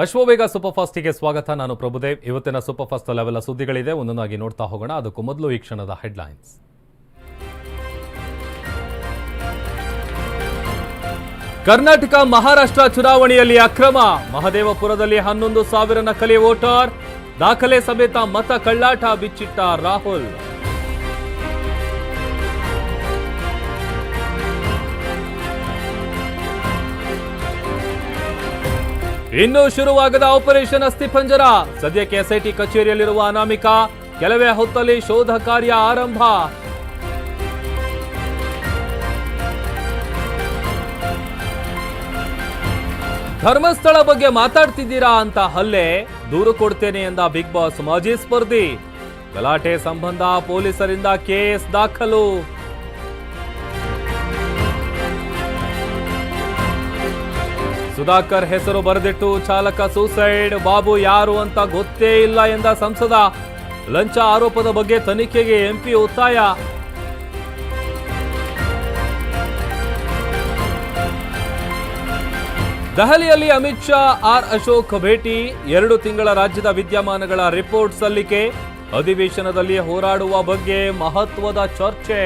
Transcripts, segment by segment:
Ashwavega super ಫಾಸ್ಟಿಗೆ ಸ್ವಾಗತ. ನಾನು ಪ್ರಭುದೇವ್. ಇವತ್ತಿನ ಸೂಪರ್ ಫಾಸ್ಟ್ ಲೆವೆಲ್ ಸುದ್ದಿಗಳಿದೆ. ಒಂದೊಂದಾಗಿ ನೋಡ್ತಾ ಹೋಗೋಣ. ಅದಕ್ಕೂ ಮೊದಲು ಈ ಕ್ಷಣದ ಹೆಡ್ಲೈನ್ಸ್. ಕರ್ನಾಟಕ ಮಹಾರಾಷ್ಟ್ರ ಚುನಾವಣೆಯಲ್ಲಿ ಅಕ್ರಮ. ಮಹದೇವಪುರದಲ್ಲಿ ಹನ್ನೊಂದು ಸಾವಿರ ನಕಲಿ ವೋಟರ್. ದಾಖಲೆ ಸಮೇತ ಮತ ಕಳ್ಳಾಟ ಬಿಚ್ಚಿಟ್ಟ ರಾಹುಲ್. ಇನ್ನೂ ಶುರುವಾಗದ ಆಪರೇಷನ್ ಅಸ್ಥಿಪಂಜರ ಸದ್ಯಕ್ಕೆ ಎಸ್ಐಟಿ ಕಚೇರಿಯಲ್ಲಿರುವ ಅನಾಮಿಕ, ಕೆಲವೇ ಹೊತ್ತಲ್ಲಿ ಶೋಧ ಕಾರ್ಯ ಆರಂಭ. ಧರ್ಮಸ್ಥಳ ಬಗ್ಗೆ ಮಾತಾಡ್ತಿದ್ದೀರಾ ಅಂತ ಹಲ್ಲೆ? ದೂರು ಕೊಡ್ತೇನೆ ಎಂದ ಬಿಗ್ ಬಾಸ್ ಮಾಜಿ ಸ್ಪರ್ಧಿ. ಗಲಾಟೆ ಸಂಬಂಧ ಪೊಲೀಸರಿಂದ ಕೇಸ್ ದಾಖಲು. ಸುಧಾಕರ್ ಹೆಸರು ಬರೆದಿಟ್ಟು ಚಾಲಕ ಸೂಸೈಡ್, ಬಾಬು ಯಾರು ಅಂತ ಗೊತ್ತೇ ಇಲ್ಲ ಎಂದ ಸಂಸದ. ಲಂಚ ಆರೋಪದ ಬಗ್ಗೆ ತನಿಖೆಗೆ ಎಂಪಿ ಒತ್ತಾಯ. ದೆಹಲಿಯಲ್ಲಿ ಅಮಿತ್ ಶಾ, ಆರ್ ಅಶೋಕ್ ಭೇಟಿ. ಎರಡು ತಿಂಗಳ ರಾಜ್ಯದ ವಿದ್ಯಮಾನಗಳ ರಿಪೋರ್ಟ್ ಸಲ್ಲಿಕೆ. ಅಧಿವೇಶನದಲ್ಲಿ ಹೋರಾಡುವ ಬಗ್ಗೆ ಮಹತ್ವದ ಚರ್ಚೆ.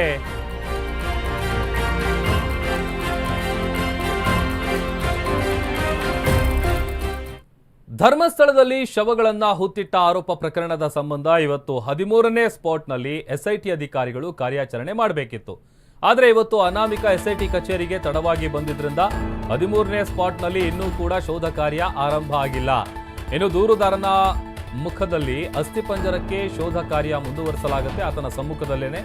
ಧರ್ಮಸ್ಥಳದಲ್ಲಿ ಶವಗಳನ್ನ ಹುತ್ತಿಟ್ಟ ಆರೋಪ ಪ್ರಕರಣದ ಸಂಬಂಧ ಇವತ್ತು ಹದಿಮೂರನೇ ಸ್ಪಾಟ್ನಲ್ಲಿ ಎಸ್ಐಟಿ ಅಧಿಕಾರಿಗಳು ಕಾರ್ಯಾಚರಣೆ ಮಾಡಬೇಕಿತ್ತು. ಆದರೆ ಇವತ್ತು ಅನಾಮಿಕ ಎಸ್ಐಟಿ ಕಚೇರಿಗೆ ತಡವಾಗಿ ಬಂದಿದ್ರಿಂದ ಹದಿಮೂರನೇ ಸ್ಪಾಟ್ನಲ್ಲಿ ಇನ್ನೂ ಕೂಡ ಶೋಧ ಕಾರ್ಯ ಆರಂಭ ಆಗಿಲ್ಲ. ಇನ್ನು ದೂರುದಾರನ ಮುಖದಲ್ಲಿ ಅಸ್ಥಿಪಂಜರಕ್ಕೆ ಶೋಧ ಕಾರ್ಯ ಮುಂದುವರಿಸಲಾಗುತ್ತೆ. ಆತನ ಸಮ್ಮುಖದಲ್ಲೇನೆ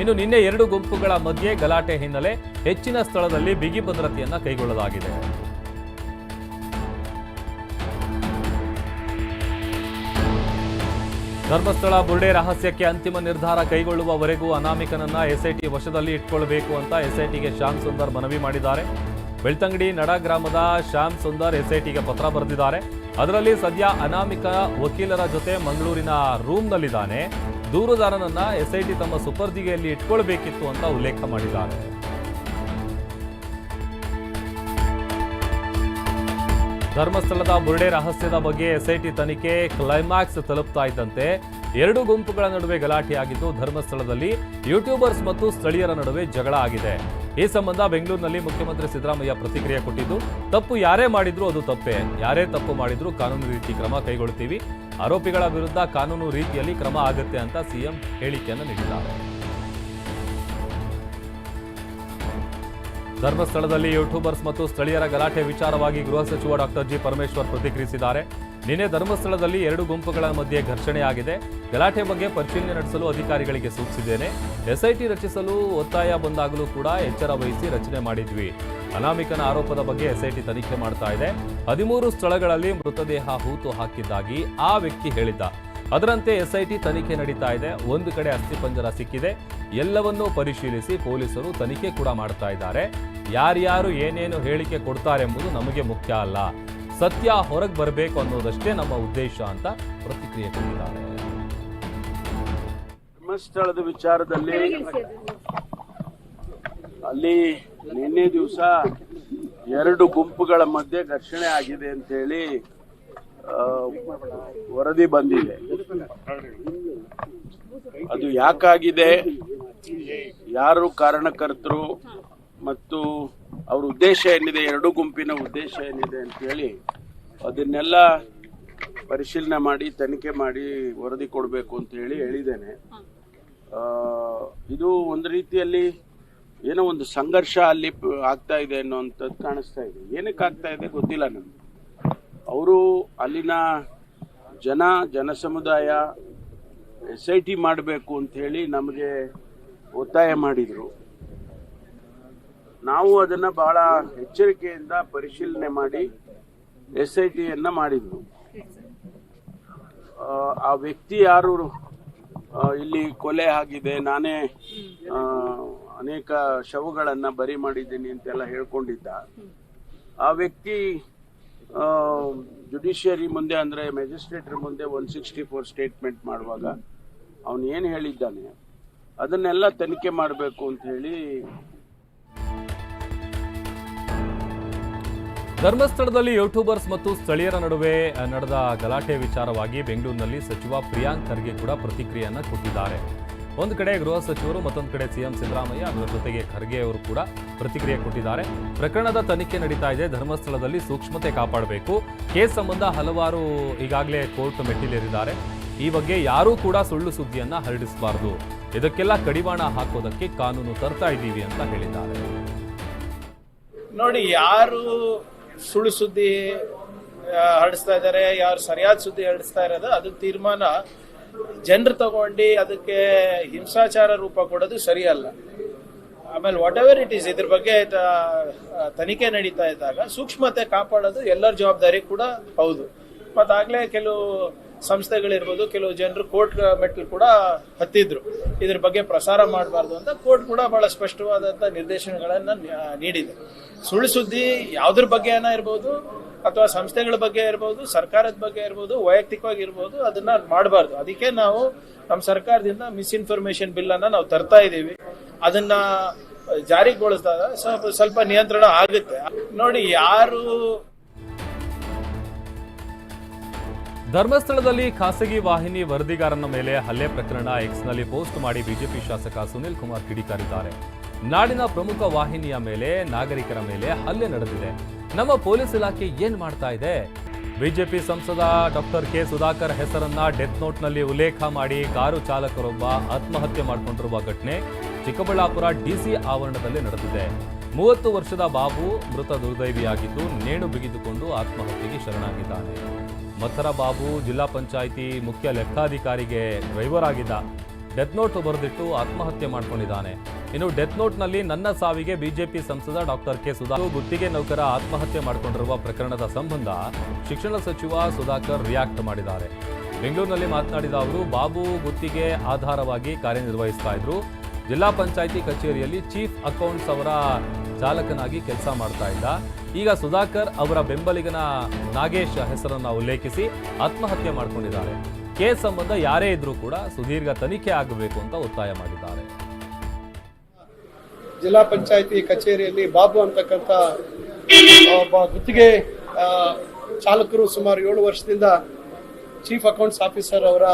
ಇನ್ನು ನಿನ್ನೆ ಎರಡು ಗುಂಪುಗಳ ಮಧ್ಯೆ ಗಲಾಟೆ ಹಿನ್ನೆಲೆ ಹೆಚ್ಚಿನ ಸ್ಥಳದಲ್ಲಿ ಬಿಗಿ ಭದ್ರತೆಯನ್ನು ಕೈಗೊಳ್ಳಲಾಗಿದೆ. ಧರ್ಮಸ್ಥಳ ಬುರ್ಡೆ ರಹಸ್ಯಕ್ಕೆ ಅಂತಿಮ ನಿರ್ಧಾರ ಕೈಗೊಳ್ಳುವವರೆಗೂ ಅನಾಮಿಕನನ್ನ ಎಸ್ಐಟಿ ವಶದಲ್ಲಿ ಇಟ್ಕೊಳ್ಬೇಕು ಅಂತ ಎಸ್ಐಟಿಗೆ ಶ್ಯಾಮ್ ಸುಂದರ್ ಮನವಿ ಮಾಡಿದ್ದಾರೆ. ಬೆಳ್ತಂಗಡಿ ನಡ ಗ್ರಾಮದ ಶ್ಯಾಮ್ ಸುಂದರ್ ಎಸ್ಐಟಿಗೆ ಪತ್ರ ಬರೆದಿದ್ದಾರೆ. ಅದರಲ್ಲಿ ಸದ್ಯ ಅನಾಮಿಕ ವಕೀಲರ ಜೊತೆ ಮಂಗಳೂರಿನ ರೂಮ್ನಲ್ಲಿದ್ದಾನೆ. ದೂರುದಾರನನ್ನ ಎಸ್ಐಟಿ ತಮ್ಮ ಸುಪರ್ದಿಗೆಯಲ್ಲಿ ಇಟ್ಕೊಳ್ಬೇಕಿತ್ತು ಅಂತ ಉಲ್ಲೇಖ ಮಾಡಿದ್ದಾರೆ. ಧರ್ಮಸ್ಥಳದ ಬುರ್ಡೆ ರಹಸ್ಯದ ಬಗ್ಗೆ ಎಸ್ಐಟಿ ತನಿಖೆ ಕ್ಲೈಮ್ಯಾಕ್ಸ್ ತಲುಪ್ತಾ ಇದ್ದಂತೆ ಎರಡು ಗುಂಪುಗಳ ನಡುವೆ ಗಲಾಟೆಯಾಗಿದ್ದು ಧರ್ಮಸ್ಥಳದಲ್ಲಿ ಯೂಟ್ಯೂಬರ್ಸ್ ಮತ್ತು ಸ್ಥಳೀಯರ ನಡುವೆ ಜಗಳ ಆಗಿದೆ. ಈ ಸಂಬಂಧ ಬೆಂಗಳೂರಿನಲ್ಲಿ ಮುಖ್ಯಮಂತ್ರಿ ಸಿದ್ದರಾಮಯ್ಯ ಪ್ರತಿಕ್ರಿಯೆ ಕೊಟ್ಟಿದ್ದು, ತಪ್ಪು ಯಾರೇ ಮಾಡಿದ್ರು ಅದು ತಪ್ಪೇ. ಯಾರೇ ತಪ್ಪು ಮಾಡಿದ್ರು ಕಾನೂನು ರೀತಿ ಕ್ರಮ ಕೈಗೊಳ್ತೀವಿ. ಆರೋಪಿಗಳ ವಿರುದ್ಧ ಕಾನೂನು ರೀತಿಯಲ್ಲಿ ಕ್ರಮ ಆಗುತ್ತೆ ಅಂತ ಸಿಎಂ ಹೇಳಿಕೆಯನ್ನು ನೀಡಿದ್ದಾರೆ. ಧರ್ಮಸ್ಥಳದಲ್ಲಿ ಯೂಟ್ಯೂಬರ್ಸ್ ಮತ್ತು ಸ್ಥಳೀಯರ ಗಲಾಟೆ ವಿಚಾರವಾಗಿ ಗೃಹ ಸಚಿವ ಡಾಕ್ಟರ್ ಜಿ ಪರಮೇಶ್ವರ್ ಪ್ರತಿಕ್ರಿಯಿಸಿದ್ದಾರೆ. ನಿನ್ನೆ ಧರ್ಮಸ್ಥಳದಲ್ಲಿ ಎರಡು ಗುಂಪುಗಳ ಮಧ್ಯೆ ಘರ್ಷಣೆಯಾಗಿದೆ ಗಲಾಟೆ ಬಗ್ಗೆ ಪರಿಶೀಲನೆ ನಡೆಸಲು ಅಧಿಕಾರಿಗಳಿಗೆ ಸೂಚಿಸಿದ್ದೇನೆ. ಎಸ್ಐಟಿ ರಚಿಸಲು ಒತ್ತಾಯ ಬಂದಾಗಲೂ ಕೂಡ ಎಚ್ಚರ ವಹಿಸಿ ರಚನೆ ಮಾಡಿದ್ವಿ. ಅನಾಮಿಕನ ಆರೋಪದ ಬಗ್ಗೆ ಎಸ್ಐಟಿ ತನಿಖೆ ಮಾಡ್ತಾ ಇದೆ. ಹದಿಮೂರು ಸ್ಥಳಗಳಲ್ಲಿ ಮೃತದೇಹ ಹೂತು ಹಾಕಿದ್ದಾಗಿ ಆ ವ್ಯಕ್ತಿ ಹೇಳಿದ್ದ. ಅದರಂತೆ ಎಸ್ಐಟಿ ತನಿಖೆ ನಡೀತಾ ಇದೆ. ಒಂದು ಕಡೆ ಅಸ್ಥಿಪಂಜರ ಸಿಕ್ಕಿದೆ. ಎಲ್ಲವನ್ನೂ ಪರಿಶೀಲಿಸಿ ಪೊಲೀಸರು ತನಿಖೆ ಕೂಡ ಮಾಡ್ತಾ ಇದ್ದಾರೆ. ಯಾರ್ಯಾರು ಏನೇನು ಹೇಳಿಕೆ ಕೊಡ್ತಾರೆ ಎಂಬುದು ನಮಗೆ ಮುಖ್ಯ ಅಲ್ಲ. ಸತ್ಯ ಹೊರಗೆ ಬರಬೇಕು ಅನ್ನೋದಷ್ಟೇ ನಮ್ಮ ಉದ್ದೇಶ ಅಂತ ಪ್ರತಿಕ್ರಿಯೆ ಕೊಟ್ಟಿದ್ದಾರೆ. ಧರ್ಮಸ್ಥಳದ ವಿಚಾರದಲ್ಲಿ ಅಲ್ಲಿ ನಿನ್ನೆ ದಿವಸ ಎರಡು ಗುಂಪುಗಳ ಮಧ್ಯೆ ಘರ್ಷಣೆ ಆಗಿದೆ ಅಂತ ಹೇಳಿ ವರದಿ ಬಂದಿದೆ. ಅದು ಯಾಕಾಗಿದೆ? ಯಾರು ಕಾರಣಕರ್ತರು ಮತ್ತು ಅವ್ರ ಉದ್ದೇಶ ಏನಿದೆ? ಎರಡು ಗುಂಪಿನ ಉದ್ದೇಶ ಏನಿದೆ ಅಂತ ಹೇಳಿ ಅದನ್ನೆಲ್ಲ ಪರಿಶೀಲನೆ ಮಾಡಿ, ತನಿಖೆ ಮಾಡಿ ವರದಿ ಕೊಡಬೇಕು ಅಂತ ಹೇಳಿ ಹೇಳಿದ್ದೇನೆ. ಇದು ಒಂದು ರೀತಿಯಲ್ಲಿ ಏನೋ ಒಂದು ಸಂಘರ್ಷ ಅಲ್ಲಿ ಆಗ್ತಾ ಇದೆ ಅನ್ನೋಂಥದ್ದು ಕಾಣಿಸ್ತಾ ಇದೆ. ಏನಕ್ಕೆ ಆಗ್ತಾ ಇದೆ ಗೊತ್ತಿಲ್ಲ ನಮ್ಗೆ. ಅವರು ಅಲ್ಲಿನ ಜನ ಜನ ಸಮುದಾಯ ಎಸ್ ಐ ಟಿ ಮಾಡಬೇಕು ಅಂಥೇಳಿ ನಮಗೆ ಒತ್ತಾಯ ಮಾಡಿದರು. ನಾವು ಅದನ್ನು ಬಹಳ ಎಚ್ಚರಿಕೆಯಿಂದ ಪರಿಶೀಲನೆ ಮಾಡಿ ಎಸ್ ಐ ಟಿಯನ್ನು ಮಾಡಿದ್ವು. ಆ ವ್ಯಕ್ತಿ ಯಾರು? ಇಲ್ಲಿ ಕೊಲೆ ಆಗಿದೆ, ನಾನೇ ಅನೇಕ ಶವಗಳನ್ನು ಬರಿ ಮಾಡಿದ್ದೀನಿ ಅಂತೆಲ್ಲ ಹೇಳ್ಕೊಂಡಿದ್ದ. ಆ ವ್ಯಕ್ತಿ ಜುಡಿಷಿಯರಿ ಮುಂದೆ ಅಂದರೆ ಮ್ಯಾಜಿಸ್ಟ್ರೇಟ್ರ ಮುಂದೆ ಒನ್ ಸಿಕ್ಸ್ಟಿ ಫೋರ್ ಸ್ಟೇಟ್ಮೆಂಟ್ ಮಾಡುವಾಗ ಅವನು ಏನು ಹೇಳಿದ್ದಾನೆ, ಅದನ್ನೆಲ್ಲ ತನಿಖೆ ಮಾಡಬೇಕು ಅಂತ ಹೇಳಿ ಧರ್ಮಸ್ಥಳದಲ್ಲಿ ಯೂಟ್ಯೂಬರ್ಸ್ ಮತ್ತು ಸ್ಥಳೀಯರ ನಡುವೆ ನಡೆದ ಗಲಾಟೆ ವಿಚಾರವಾಗಿ ಬೆಂಗಳೂರಿನಲ್ಲಿ ಸಚಿವ ಪ್ರಿಯಾಂಕ್ ಖರ್ಗೆ ಕೂಡ ಪ್ರತಿಕ್ರಿಯೆಯನ್ನು ಕೊಟ್ಟಿದ್ದಾರೆ. ಒಂದು ಕಡೆ ಗೃಹ ಸಚಿವರು, ಮತ್ತೊಂದು ಕಡೆ ಸಿಎಂ ಸಿದ್ದರಾಮಯ್ಯ, ಅದರ ಜೊತೆಗೆ ಖರ್ಗೆ ಅವರು ಕೂಡ ಪ್ರತಿಕ್ರಿಯೆ ಕೊಟ್ಟಿದ್ದಾರೆ. ಪ್ರಕರಣದ ತನಿಖೆ ನಡೀತಾ ಇದೆ. ಧರ್ಮಸ್ಥಳದಲ್ಲಿ ಸೂಕ್ಷ್ಮತೆ ಕಾಪಾಡಬೇಕು. ಕೇಸ್ ಸಂಬಂಧ ಹಲವಾರು ಈಗಾಗಲೇ ಕೋರ್ಟ್ ಮೆಟ್ಟಿಲೇರಿದ್ದಾರೆ. ಈ ಬಗ್ಗೆ ಯಾರೂ ಕೂಡ ಸುಳ್ಳು ಸುದ್ದಿಯನ್ನ ಹರಡಿಸಬಾರದು. ಇದಕ್ಕೆಲ್ಲ ಕಡಿವಾಣ ಹಾಕೋದಕ್ಕೆ ಕಾನೂನು ತರ್ತಾ ಇದ್ದೀವಿ ಅಂತ ಹೇಳಿದ್ದಾರೆ. ನೋಡಿ, ಯಾರು ಸುಳ್ಳು ಸುದ್ದಿ ಹರಡಿಸ್ತಾ ಇದ್ದಾರೆ, ಯಾರು ಸರಿಯಾದ ಸುದ್ದಿ ಹರಡಿಸ್ತಾ ಇರೋದು, ಅದು ತೀರ್ಮಾನ ಜನರು ತಗೊಂಡು ಅದಕ್ಕೆ ಹಿಂಸಾಚಾರ ರೂಪ ಕೊಡೋದು ಸರಿಯಲ್ಲ. ಆಮೇಲೆ ವಾಟ್ ಎವರ್ ಇಟ್ ಈಸ್ ಇದ್ರ ಬಗ್ಗೆ ತನಿಖೆ ನಡೀತಾ ಇದ್ದಾಗ ಸೂಕ್ಷ್ಮತೆ ಕಾಪಾಡೋದು ಎಲ್ಲರ ಜವಾಬ್ದಾರಿ ಕೂಡ ಹೌದು. ಮತ್ತಾಗಲೇ ಕೆಲವು ಸಂಸ್ಥೆಗಳಿರ್ಬೋದು, ಕೆಲವು ಜನರು ಕೋರ್ಟ್ ಮೆಟ್ಲು ಕೂಡ ಹತ್ತಿದ್ರು. ಇದ್ರ ಬಗ್ಗೆ ಪ್ರಸಾರ ಮಾಡಬಾರ್ದು ಅಂತ ಕೋರ್ಟ್ ಕೂಡ ಬಹಳ ಸ್ಪಷ್ಟವಾದಂಥ ನಿರ್ದೇಶನಗಳನ್ನು ನೀಡಿದೆ. ಸುಳ್ಳು ಸುದ್ದಿ ಯಾವುದ್ರ ಬಗ್ಗೆ ಏನೋ ಇರ್ಬೋದು ಅಥವಾ ಸಂಸ್ಥೆಗಳ ಬಗ್ಗೆ ಇರ್ಬೋದು, ಸರ್ಕಾರದ ಬಗ್ಗೆ ಇರ್ಬೋದು ವೈಯಕ್ತಿಕವಾಗಿ ಇರ್ಬೋದು ಅದನ್ನ ಮಾಡಬಾರ್ದು. ಅದಕ್ಕೆ ನಾವು ನಮ್ಮ ಸರ್ಕಾರದಿಂದ ಮಿಸ್ಇನ್ಫಾರ್ಮೇಶನ್ ಬಿಲ್ ಅನ್ನ ನಾವು ತರ್ತಾ ಇದ್ದೀವಿ. ಅದನ್ನ ಜಾರಿಗೊಳಿಸಿದಾಗ ಸ್ವಲ್ಪ ಸ್ವಲ್ಪ ನಿಯಂತ್ರಣ ಆಗುತ್ತೆ. ನೋಡಿ, ಯಾರು ಧರ್ಮಸ್ಥಳದಲ್ಲಿ ಖಾಸಗಿ ವಾಹಿನಿ ವರದಿಗಾರನ ಮೇಲೆ ಹಲ್ಲೆ ಪ್ರಕರಣ ಎಕ್ಸ್ನಲ್ಲಿ ಪೋಸ್ಟ್ ಮಾಡಿ ಬಿಜೆಪಿ ಶಾಸಕ ಸುನಿಲ್ ಕುಮಾರ್ ಕಿಡಿಕಾರಿದ್ದಾರೆ. ನಾಡಿನ ಪ್ರಮುಖ ವಾಹಿನಿಯ ಮೇಲೆ, ನಾಗರಿಕರ ಮೇಲೆ ಹಲ್ಲೆ ನಡೆದಿದೆ. ನಮ್ಮ ಪೊಲೀಸ್ ಇಲಾಖೆ ಏನ್ ಮಾಡ್ತಾ ಇದೆ? ಬಿಜೆಪಿ ಸಂಸದ ಡಾಕ್ಟರ್ ಕೆ ಸುಧಾಕರ್ ಹೆಸರನ್ನ ಡೆತ್ ನೋಟ್ನಲ್ಲಿ ಉಲ್ಲೇಖ ಮಾಡಿ ಕಾರು ಚಾಲಕರೊಬ್ಬ ಆತ್ಮಹತ್ಯೆ ಮಾಡಿಕೊಂಡಿರುವ ಘಟನೆ ಚಿಕ್ಕಬಳ್ಳಾಪುರ ಡಿಸಿ ಆವರಣದಲ್ಲಿ ನಡೆದಿದೆ. ಮೂವತ್ತು ವರ್ಷದ ಬಾಬು ಮೃತ ದುರ್ದೈವಿಯಾಗಿದ್ದು, ನೇಣು ಬಿಗಿದುಕೊಂಡು ಆತ್ಮಹತ್ಯೆಗೆ ಶರಣಾಗಿದ್ದಾನೆ. ಮಥರ ಬಾಬು ಜಿಲ್ಲಾ ಪಂಚಾಯಿತಿ ಮುಖ್ಯ ಲೆಕ್ಕಾಧಿಕಾರಿಗೆ ಡ್ರೈವರ್ ಆಗಿದ್ದ. ಡೆತ್ ನೋಟ್ ಬರೆದಿಟ್ಟು ಆತ್ಮಹತ್ಯೆ ಮಾಡಿಕೊಂಡಿದ್ದಾನೆ. ಇನ್ನು ಡೆತ್ ನೋಟ್ನಲ್ಲಿ ನನ್ನ ಸಾವಿಗೆ ಬಿಜೆಪಿ ಸಂಸದ ಡಾಕ್ಟರ್ ಕೆ. ಸುಧಾಕರ್ ಗುತ್ತಿಗೆ ನೌಕರ ಆತ್ಮಹತ್ಯೆ ಮಾಡಿಕೊಂಡಿರುವ ಪ್ರಕರಣದ ಸಂಬಂಧ ಶಿಕ್ಷಣ ಸಚಿವ ಸುಧಾಕರ್ ರಿಯಾಕ್ಟ್ ಮಾಡಿದ್ದಾರೆ. ಬೆಂಗಳೂರಿನಲ್ಲಿ ಮಾತನಾಡಿದ ಅವರು, ಬಾಬು ಗುತ್ತಿಗೆ ಆಧಾರವಾಗಿ ಕಾರ್ಯನಿರ್ವಹಿಸ್ತಾ ಇದ್ರು. ಜಿಲ್ಲಾ ಪಂಚಾಯಿತಿ ಕಚೇರಿಯಲ್ಲಿ ಚೀಫ್ ಅಕೌಂಟ್ಸ್ ಅವರ ಚಾಲಕನಾಗಿ ಕೆಲಸ ಮಾಡ್ತಾ ಇದ್ದ. ಈಗ ಸುಧಾಕರ್ ಅವರ ಬೆಂಬಲಿಗನ ನಾಗೇಶ್ ಹೆಸರನ್ನು ಉಲ್ಲೇಖಿಸಿ ಆತ್ಮಹತ್ಯೆ ಮಾಡಿಕೊಂಡಿದ್ದಾರೆ. ಕೇಸ್ ಸಂಬಂಧ ಯಾರೇ ಇದ್ರೂ ಕೂಡ ಸುದೀರ್ಘ ತನಿಖೆ ಆಗಬೇಕು ಅಂತ ಒತ್ತಾಯ ಮಾಡಿದ್ದಾರೆ. ಜಿಲ್ಲಾ ಪಂಚಾಯಿತಿ ಕಚೇರಿಯಲ್ಲಿ ಬಾಬು ಅಂತಕ್ಕಂಥ ಒಬ್ಬ ಗುತ್ತಿಗೆ ಚಾಲಕರು ಸುಮಾರು ಏಳು ವರ್ಷದಿಂದ ಚೀಫ್ ಅಕೌಂಟ್ಸ್ ಆಫೀಸರ್ ಅವರ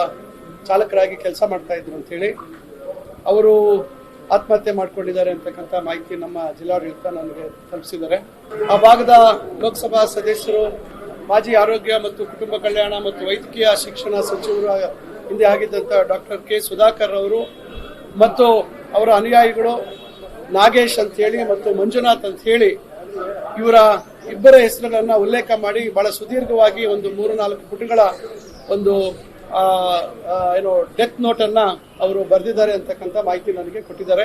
ಚಾಲಕರಾಗಿ ಕೆಲಸ ಮಾಡ್ತಾ ಇದ್ರು ಅಂತೇಳಿ ಅವರು ಆತ್ಮಹತ್ಯೆ ಮಾಡಿಕೊಂಡಿದ್ದಾರೆ ಅಂತಕ್ಕಂಥ ಮಾಹಿತಿ ನಮ್ಮ ಜಿಲ್ಲಾಡಳಿತ ನನಗೆ ತಲುಪಿಸಿದ್ದಾರೆ. ಆ ಭಾಗದ ಲೋಕಸಭಾ ಸದಸ್ಯರು ಮಾಜಿ ಆರೋಗ್ಯ ಮತ್ತು ಕುಟುಂಬ ಕಲ್ಯಾಣ ಮತ್ತು ವೈದ್ಯಕೀಯ ಶಿಕ್ಷಣ ಸಚಿವರ ಹಿಂದೆ ಆಗಿದ್ದಂಥ ಡಾಕ್ಟರ್ ಕೆ ಸುಧಾಕರ್ ಅವರು ಮತ್ತು ಅವರ ಅನುಯಾಯಿಗಳು ನಾಗೇಶ್ ಅಂತ ಹೇಳಿ ಮತ್ತು ಮಂಜುನಾಥ್ ಅಂತ ಹೇಳಿ ಇವರ ಇಬ್ಬರ ಹೆಸರುಗಳನ್ನ ಉಲ್ಲೇಖ ಮಾಡಿ ಬಹಳ ಸುದೀರ್ಘವಾಗಿ ಒಂದು ಮೂರು ನಾಲ್ಕು ಪುಟಗಳ ಒಂದು ಏನು ಡೆತ್ ನೋಟ್ ಅನ್ನ ಅವರು ಬರೆದಿದ್ದಾರೆ ಅಂತಕ್ಕಂಥ ಮಾಹಿತಿ ನನಗೆ ಕೊಟ್ಟಿದ್ದಾರೆ.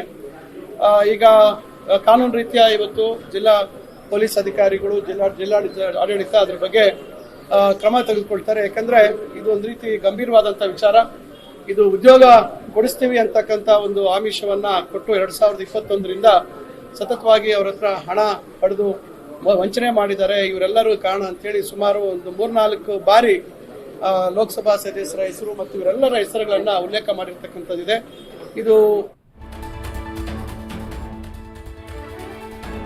ಈಗ ಕಾನೂನು ರೀತಿಯ ಇವತ್ತು ಜಿಲ್ಲಾ ಪೊಲೀಸ್ ಅಧಿಕಾರಿಗಳು, ಜಿಲ್ಲಾ, ಜಿಲ್ಲಾಡಳಿತ, ಆಡಳಿತ ಅದ್ರ ಬಗ್ಗೆ ಕ್ರಮ ತೆಗೆದುಕೊಳ್ತಾರೆ. ಯಾಕಂದ್ರೆ ಇದು ಒಂದು ರೀತಿ ಗಂಭೀರವಾದಂಥ ವಿಚಾರ. ಇದು ಉದ್ಯೋಗ ಕೊಡಿಸ್ತೀವಿ ಅಂತಕ್ಕಂಥ ಒಂದು ಆಮಿಷವನ್ನ ಕೊಟ್ಟು ಎರಡ್ ಸಾವಿರದ ಇಪ್ಪತ್ತೊಂದರಿಂದ ಸತತವಾಗಿ ಅವ್ರ ಹತ್ರ ಹಣ ಪಡೆದು ವಂಚನೆ ಮಾಡಿದ್ದಾರೆ. ಇವರೆಲ್ಲರೂ ಕಾರಣ ಅಂತೇಳಿ ಸುಮಾರು ಒಂದು ಮೂರ್ನಾಲ್ಕು ಬಾರಿ ಲೋಕಸಭಾ ಸದಸ್ಯರ ಹೆಸರು ಮತ್ತು ಇವರೆಲ್ಲರ ಹೆಸರುಗಳನ್ನ ಉಲ್ಲೇಖ ಮಾಡಿರ್ತಕ್ಕಂಥದ್ದಿದೆ. ಇದು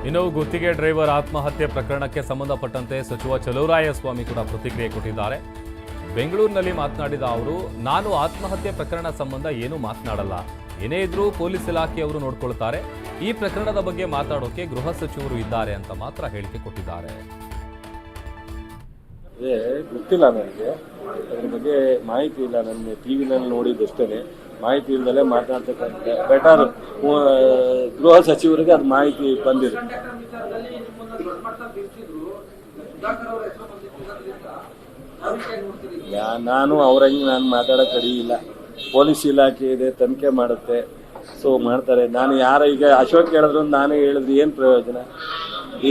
ಇನ್ನು ಗುತ್ತಿಗೆ ಡ್ರೈವರ್ ಆತ್ಮಹತ್ಯೆ ಪ್ರಕರಣಕ್ಕೆ ಸಂಬಂಧಪಟ್ಟಂತೆ ಸಚಿವ ಚಲುವರಾಯಸ್ವಾಮಿ ಕೂಡ ಪ್ರತಿಕ್ರಿಯೆ ಕೊಟ್ಟಿದ್ದಾರೆ. ಬೆಂಗಳೂರಿನಲ್ಲಿ ಮಾತನಾಡಿದ ಅವರು, ನಾನು ಆತ್ಮಹತ್ಯೆ ಪ್ರಕರಣ ಸಂಬಂಧ ಏನೂ ಮಾತನಾಡಲ್ಲ. ಏನೇ ಇದ್ರೂ ಪೊಲೀಸ್ ಇಲಾಖೆಯವರು ನೋಡ್ಕೊಳ್ತಾರೆ. ಈ ಪ್ರಕರಣದ ಬಗ್ಗೆ ಮಾತಾಡೋಕೆ ಗೃಹ ಸಚಿವರು ಇದ್ದಾರೆ ಅಂತ ಮಾತ್ರ ಹೇಳಿಕೆ ಕೊಟ್ಟಿದ್ದಾರೆ. ಗೊತ್ತಿಲ್ಲ ನನಗೆ. ಅದ್ರ ಬಗ್ಗೆ ಮಾಹಿತಿ ಇಲ್ಲ. ನನಗೆ ಟಿ ವಿನಲ್ಲಿ ನೋಡಿದ್ದಷ್ಟೇ ಮಾಹಿತಿ ಇಲ್ದಲೆ ಮಾತಾಡ್ತಕ್ಕಂಥ ಬೆಟರ್ ಗೃಹ ಸಚಿವರಿಗೆ ಅದು ಮಾಹಿತಿ ಬಂದಿದೆ. ನಾನು ಅವ್ರಂಗೆ ನಾನು ಮಾತಾಡೋಕೆ ರೆಡಿ ಇಲ್ಲ. ಪೊಲೀಸ್ ಇಲಾಖೆ ಇದೆ, ತನಿಖೆ ಮಾಡುತ್ತೆ. ಸೊ ಮಾಡ್ತಾರೆ. ನಾನು ಯಾರ ಈಗ ಅಶೋಕ್ ಹೇಳಿದ್ರು ನಾನೇ ಹೇಳಿದ್ರು ಏನು ಪ್ರಯೋಜನ?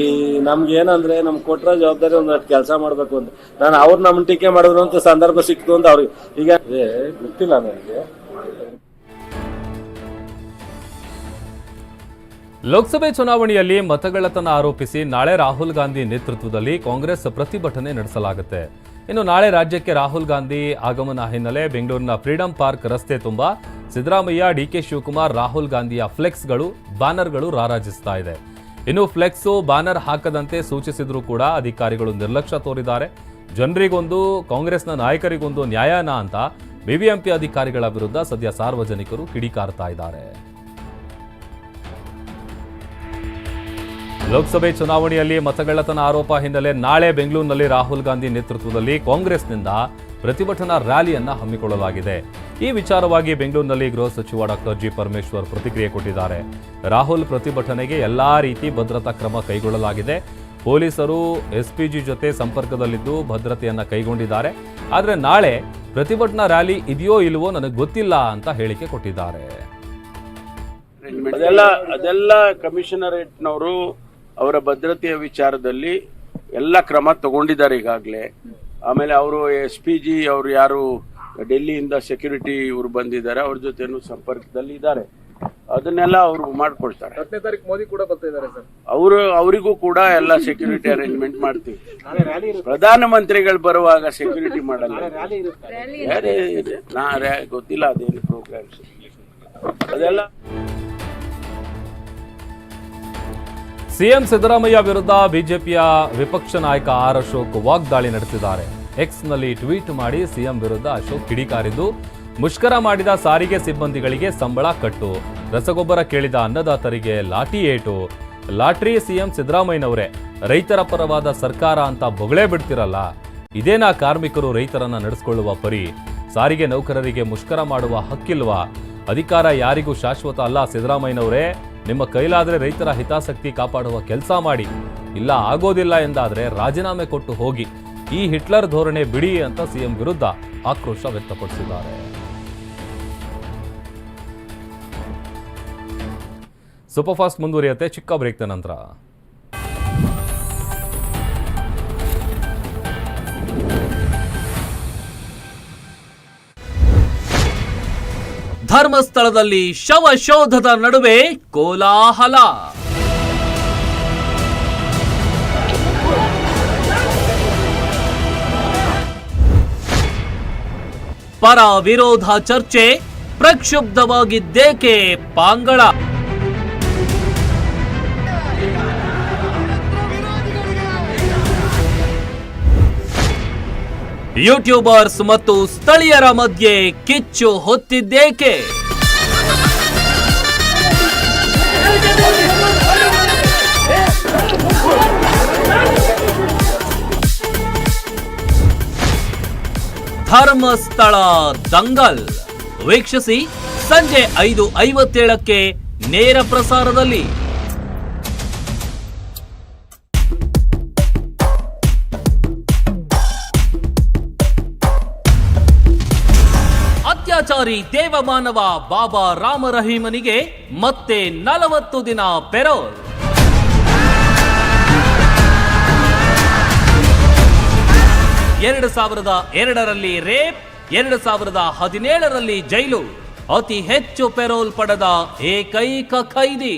ಈ ನಮ್ಗೆ ಏನಂದ್ರೆ ನಮ್ಗೆ ಕೊಟ್ಟರ ಜವಾಬ್ದಾರಿ ಒಂದು ಕೆಲಸ ಮಾಡಬೇಕು ಅಂತ. ನಾನು ಅವ್ರು ನಮ್ಮ ಟೀಕೆ ಮಾಡಿದ್ರು ಅಂತ ಸಂದರ್ಭ ಸಿಕ್ತು ಅಂತ ಅವ್ರಿಗೆ. ಈಗ ಗೊತ್ತಿಲ್ಲ ನನಗೆ. ಲೋಕಸಭೆ ಚುನಾವಣೆಯಲ್ಲಿ ಮತಗಳತನ ಆರೋಪಿಸಿ ನಾಳೆ ರಾಹುಲ್ ಗಾಂಧಿ ನೇತೃತ್ವದಲ್ಲಿ ಕಾಂಗ್ರೆಸ್ ಪ್ರತಿಭಟನೆ ನಡೆಸಲಾಗುತ್ತೆ. ಇನ್ನು ನಾಳೆ ರಾಜ್ಯಕ್ಕೆ ರಾಹುಲ್ ಗಾಂಧಿ ಆಗಮನ ಹಿನ್ನೆಲೆ ಬೆಂಗಳೂರಿನ ಫ್ರೀಡಂ ಪಾರ್ಕ್ ರಸ್ತೆ ತುಂಬ. ಸಿದ್ದರಾಮಯ್ಯ ಡಿಕೆ ಶಿವಕುಮಾರ್, ರಾಹುಲ್ ಗಾಂಧಿಯ ಫ್ಲೆಕ್ಸ್ಗಳು, ಬ್ಯಾನರ್ಗಳು ರಾರಾಜಿಸ್ತಾ ಇದೆ. ಇನ್ನು ಫ್ಲೆಕ್ಸು, ಬ್ಯಾನರ್ ಹಾಕದಂತೆ ಸೂಚಿಸಿದರೂ ಕೂಡ ಅಧಿಕಾರಿಗಳು ನಿರ್ಲಕ್ಷ್ಯ ತೋರಿದ್ದಾರೆ. ಜನರಿಗೊಂದು, ಕಾಂಗ್ರೆಸ್ನ ನಾಯಕರಿಗೊಂದು ನ್ಯಾಯನ ಅಂತ ಬಿಬಿಎಂಪಿ ಅಧಿಕಾರಿಗಳ ವಿರುದ್ಧ ಸದ್ಯ ಸಾರ್ವಜನಿಕರು ಕಿಡಿಕಾರ್ತಾ ಇದ್ದಾರೆ. ಲೋಕಸಭೆ ಚುನಾವಣೆಯಲ್ಲಿ ಮತಗಳ್ಳತನ ಆರೋಪ ಹಿನ್ನೆಲೆ ನಾಳೆ ಬೆಂಗಳೂರಿನಲ್ಲಿ ರಾಹುಲ್ ಗಾಂಧಿ ನೇತೃತ್ವದಲ್ಲಿ ಕಾಂಗ್ರೆಸ್ನಿಂದ ಪ್ರತಿಭಟನಾ ರ್ಯಾಲಿಯನ್ನು ಹಮ್ಮಿಕೊಳ್ಳಲಾಗಿದೆ. ಈ ವಿಚಾರವಾಗಿ ಬೆಂಗಳೂರಿನಲ್ಲಿ ಗೃಹ ಸಚಿವ ಡಾಕ್ಟರ್ ಜಿ ಪರಮೇಶ್ವರ್ ಪ್ರತಿಕ್ರಿಯೆ ಕೊಟ್ಟಿದ್ದಾರೆ. ರಾಹುಲ್ ಪ್ರತಿಭಟನೆಗೆ ಎಲ್ಲಾ ರೀತಿ ಭದ್ರತಾ ಕ್ರಮ ಕೈಗೊಳ್ಳಲಾಗಿದೆ. ಪೊಲೀಸರು ಎಸ್ಪಿಜಿ ಜೊತೆ ಸಂಪರ್ಕದಲ್ಲಿದ್ದು ಭದ್ರತೆಯನ್ನು ಕೈಗೊಂಡಿದ್ದಾರೆ. ಆದರೆ ನಾಳೆ ಪ್ರತಿಭಟನಾ ರ್ಯಾಲಿ ಇದೆಯೋ ಇಲ್ಲವೋ ನನಗೆ ಗೊತ್ತಿಲ್ಲ ಅಂತ ಹೇಳಿಕೆ ಕೊಟ್ಟಿದ್ದಾರೆ. ಅದೆಲ್ಲ ಅದೆಲ್ಲ ಕಮಿಷನರೇಟ್ನವರು ಅವರ ಭದ್ರತೆಯ ವಿಚಾರದಲ್ಲಿ ಎಲ್ಲ ಕ್ರಮ ತಗೊಂಡಿದ್ದಾರೆ ಈಗಾಗಲೇ. ಆಮೇಲೆ ಅವರು ಎಸ್ ಪಿ ಜಿ ಅವರು ಯಾರು ಡೆಲ್ಲಿಯಿಂದ ಸೆಕ್ಯೂರಿಟಿ ಇವರು ಬಂದಿದ್ದಾರೆ ಅವ್ರ ಜೊತೆನೂ ಸಂಪರ್ಕದಲ್ಲಿ ಇದ್ದಾರೆ. ಅದನ್ನೆಲ್ಲ ಅವರು ಮಾಡ್ಕೊಳ್ತಾರೆ. ಹತ್ತನೇ ತಾರೀಕು ಮೋದಿ ಕೂಡ ಬರ್ತಾ ಇದ್ದಾರೆ ಸರ್. ಅವರು ಅವರಿಗೂ ಕೂಡ ಎಲ್ಲ ಸೆಕ್ಯೂರಿಟಿ ಅರೇಂಜ್ಮೆಂಟ್ ಮಾಡ್ತೀವಿ. ಪ್ರಧಾನಮಂತ್ರಿಗಳು ಬರುವಾಗ ಸೆಕ್ಯೂರಿಟಿ ಮಾಡಲ್ಲ. ಯಾರೇ ಇದೆ? ನಾ ರೇ- ಗೊತ್ತಿಲ್ಲ ಅದೇನು ಪ್ರೋಗ್ರಾಮ್ಸ್. ಅದೆಲ್ಲ ಸಿಎಂ ಸಿದ್ದರಾಮಯ್ಯ ವಿರುದ್ಧ ಬಿಜೆಪಿಯ ವಿಪಕ್ಷ ನಾಯಕ ಆರ್ ಅಶೋಕ್ ವಾಗ್ದಾಳಿ ನಡೆಸಿದ್ದಾರೆ. ಎಕ್ಸ್ನಲ್ಲಿ ಟ್ವೀಟ್ ಮಾಡಿ ಸಿಎಂ ವಿರುದ್ಧ ಅಶೋಕ್ ಕಿಡಿಕಾರಿದ್ದು, ಮುಷ್ಕರ ಮಾಡಿದ ಸಾರಿಗೆ ಸಿಬ್ಬಂದಿಗಳಿಗೆ ಸಂಬಳ ಕಟ್ಟು, ರಸಗೊಬ್ಬರ ಕೇಳಿದ ಅನ್ನದಾತರಿಗೆ ಲಾಠಿ ಏಟು, ಲಾಟ್ರಿ ಸಿಎಂ ಸಿದ್ದರಾಮಯ್ಯನವರೇ, ರೈತರ ಪರವಾದ ಸರ್ಕಾರ ಅಂತ ಬೊಗಳೇ ಬಿಡ್ತಿರಲ್ಲ. ಇದೇನಾ ಕಾರ್ಮಿಕರು ರೈತರನ್ನ ನಡೆಸಿಕೊಳ್ಳುವ ಪರಿ? ಸಾರಿಗೆ ನೌಕರರಿಗೆ ಮುಷ್ಕರ ಮಾಡುವ ಹಕ್ಕಿಲ್ವಾ? ಅಧಿಕಾರ ಯಾರಿಗೂ ಶಾಶ್ವತ ಅಲ್ಲ ಸಿದ್ದರಾಮಯ್ಯನವರೇ. ನಿಮ್ಮ ಕೈಲಾದರೆ ರೈತರ ಹಿತಾಸಕ್ತಿ ಕಾಪಾಡುವ ಕೆಲಸ ಮಾಡಿ. ಇಲ್ಲ ಆಗೋದಿಲ್ಲ ಎಂದಾದರೆ ರಾಜೀನಾಮೆ ಕೊಟ್ಟು ಹೋಗಿ. ಈ ಹಿಟ್ಲರ್ ಧೋರಣೆ ಬಿಡಿ ಅಂತ ಸಿಎಂ ವಿರುದ್ಧ ಆಕ್ರೋಶ ವ್ಯಕ್ತಪಡಿಸಿದ್ದಾರೆ. ಸೂಪರ್ ಫಾಸ್ಟ್ ಮುಂದುವರಿಯುತ್ತೆ. ಚಿಕ್ಕ ಬ್ರೇಕ್ನ ನಂತರ. ಧರ್ಮಸ್ಥಳದಲ್ಲಿ ಶವಶೋಧದ ನಡುವೆ ಕೋಲಾಹಲ. ಪರ ವಿರೋಧ ಚರ್ಚೆ ಪ್ರಕ್ಷುಬ್ಧವಾಗಿದ್ದೇಕೆ ಪಾಂಗಳ ಯೂಟ್ಯೂಬರ್ಸ್ ಮತ್ತು ಸ್ಥಳೀಯರ ಮಧ್ಯೆ ಕಿಚ್ಚು ಹೊತ್ತಿದ್ದೇಕೆ? ಧರ್ಮಸ್ಥಳ ದಂಗಲ್. ವೀಕ್ಷಿಸಿ ಸಂಜೆ ಐದು ಐವತ್ತೇಳಕ್ಕೆ ನೇರ ಪ್ರಸಾರದಲ್ಲಿ. ಅತ್ಯಾಚಾರಿ ದೇವಮಾನವ ಬಾಬಾ ರಾಮ ರಹೀಮನಿಗೆ ಮತ್ತೆ ನಲವತ್ತು ದಿನ ಪೆರೋಲ್. ಎರಡು ಸಾವಿರದ ಎರಡರಲ್ಲಿ ರೇಪ್, ಎರಡು ಸಾವಿರದ ಹದಿನೇಳರಲ್ಲಿ ಜೈಲು. ಅತಿ ಹೆಚ್ಚು ಪೆರೋಲ್ ಪಡೆದ ಏಕೈಕ ಖೈದಿ.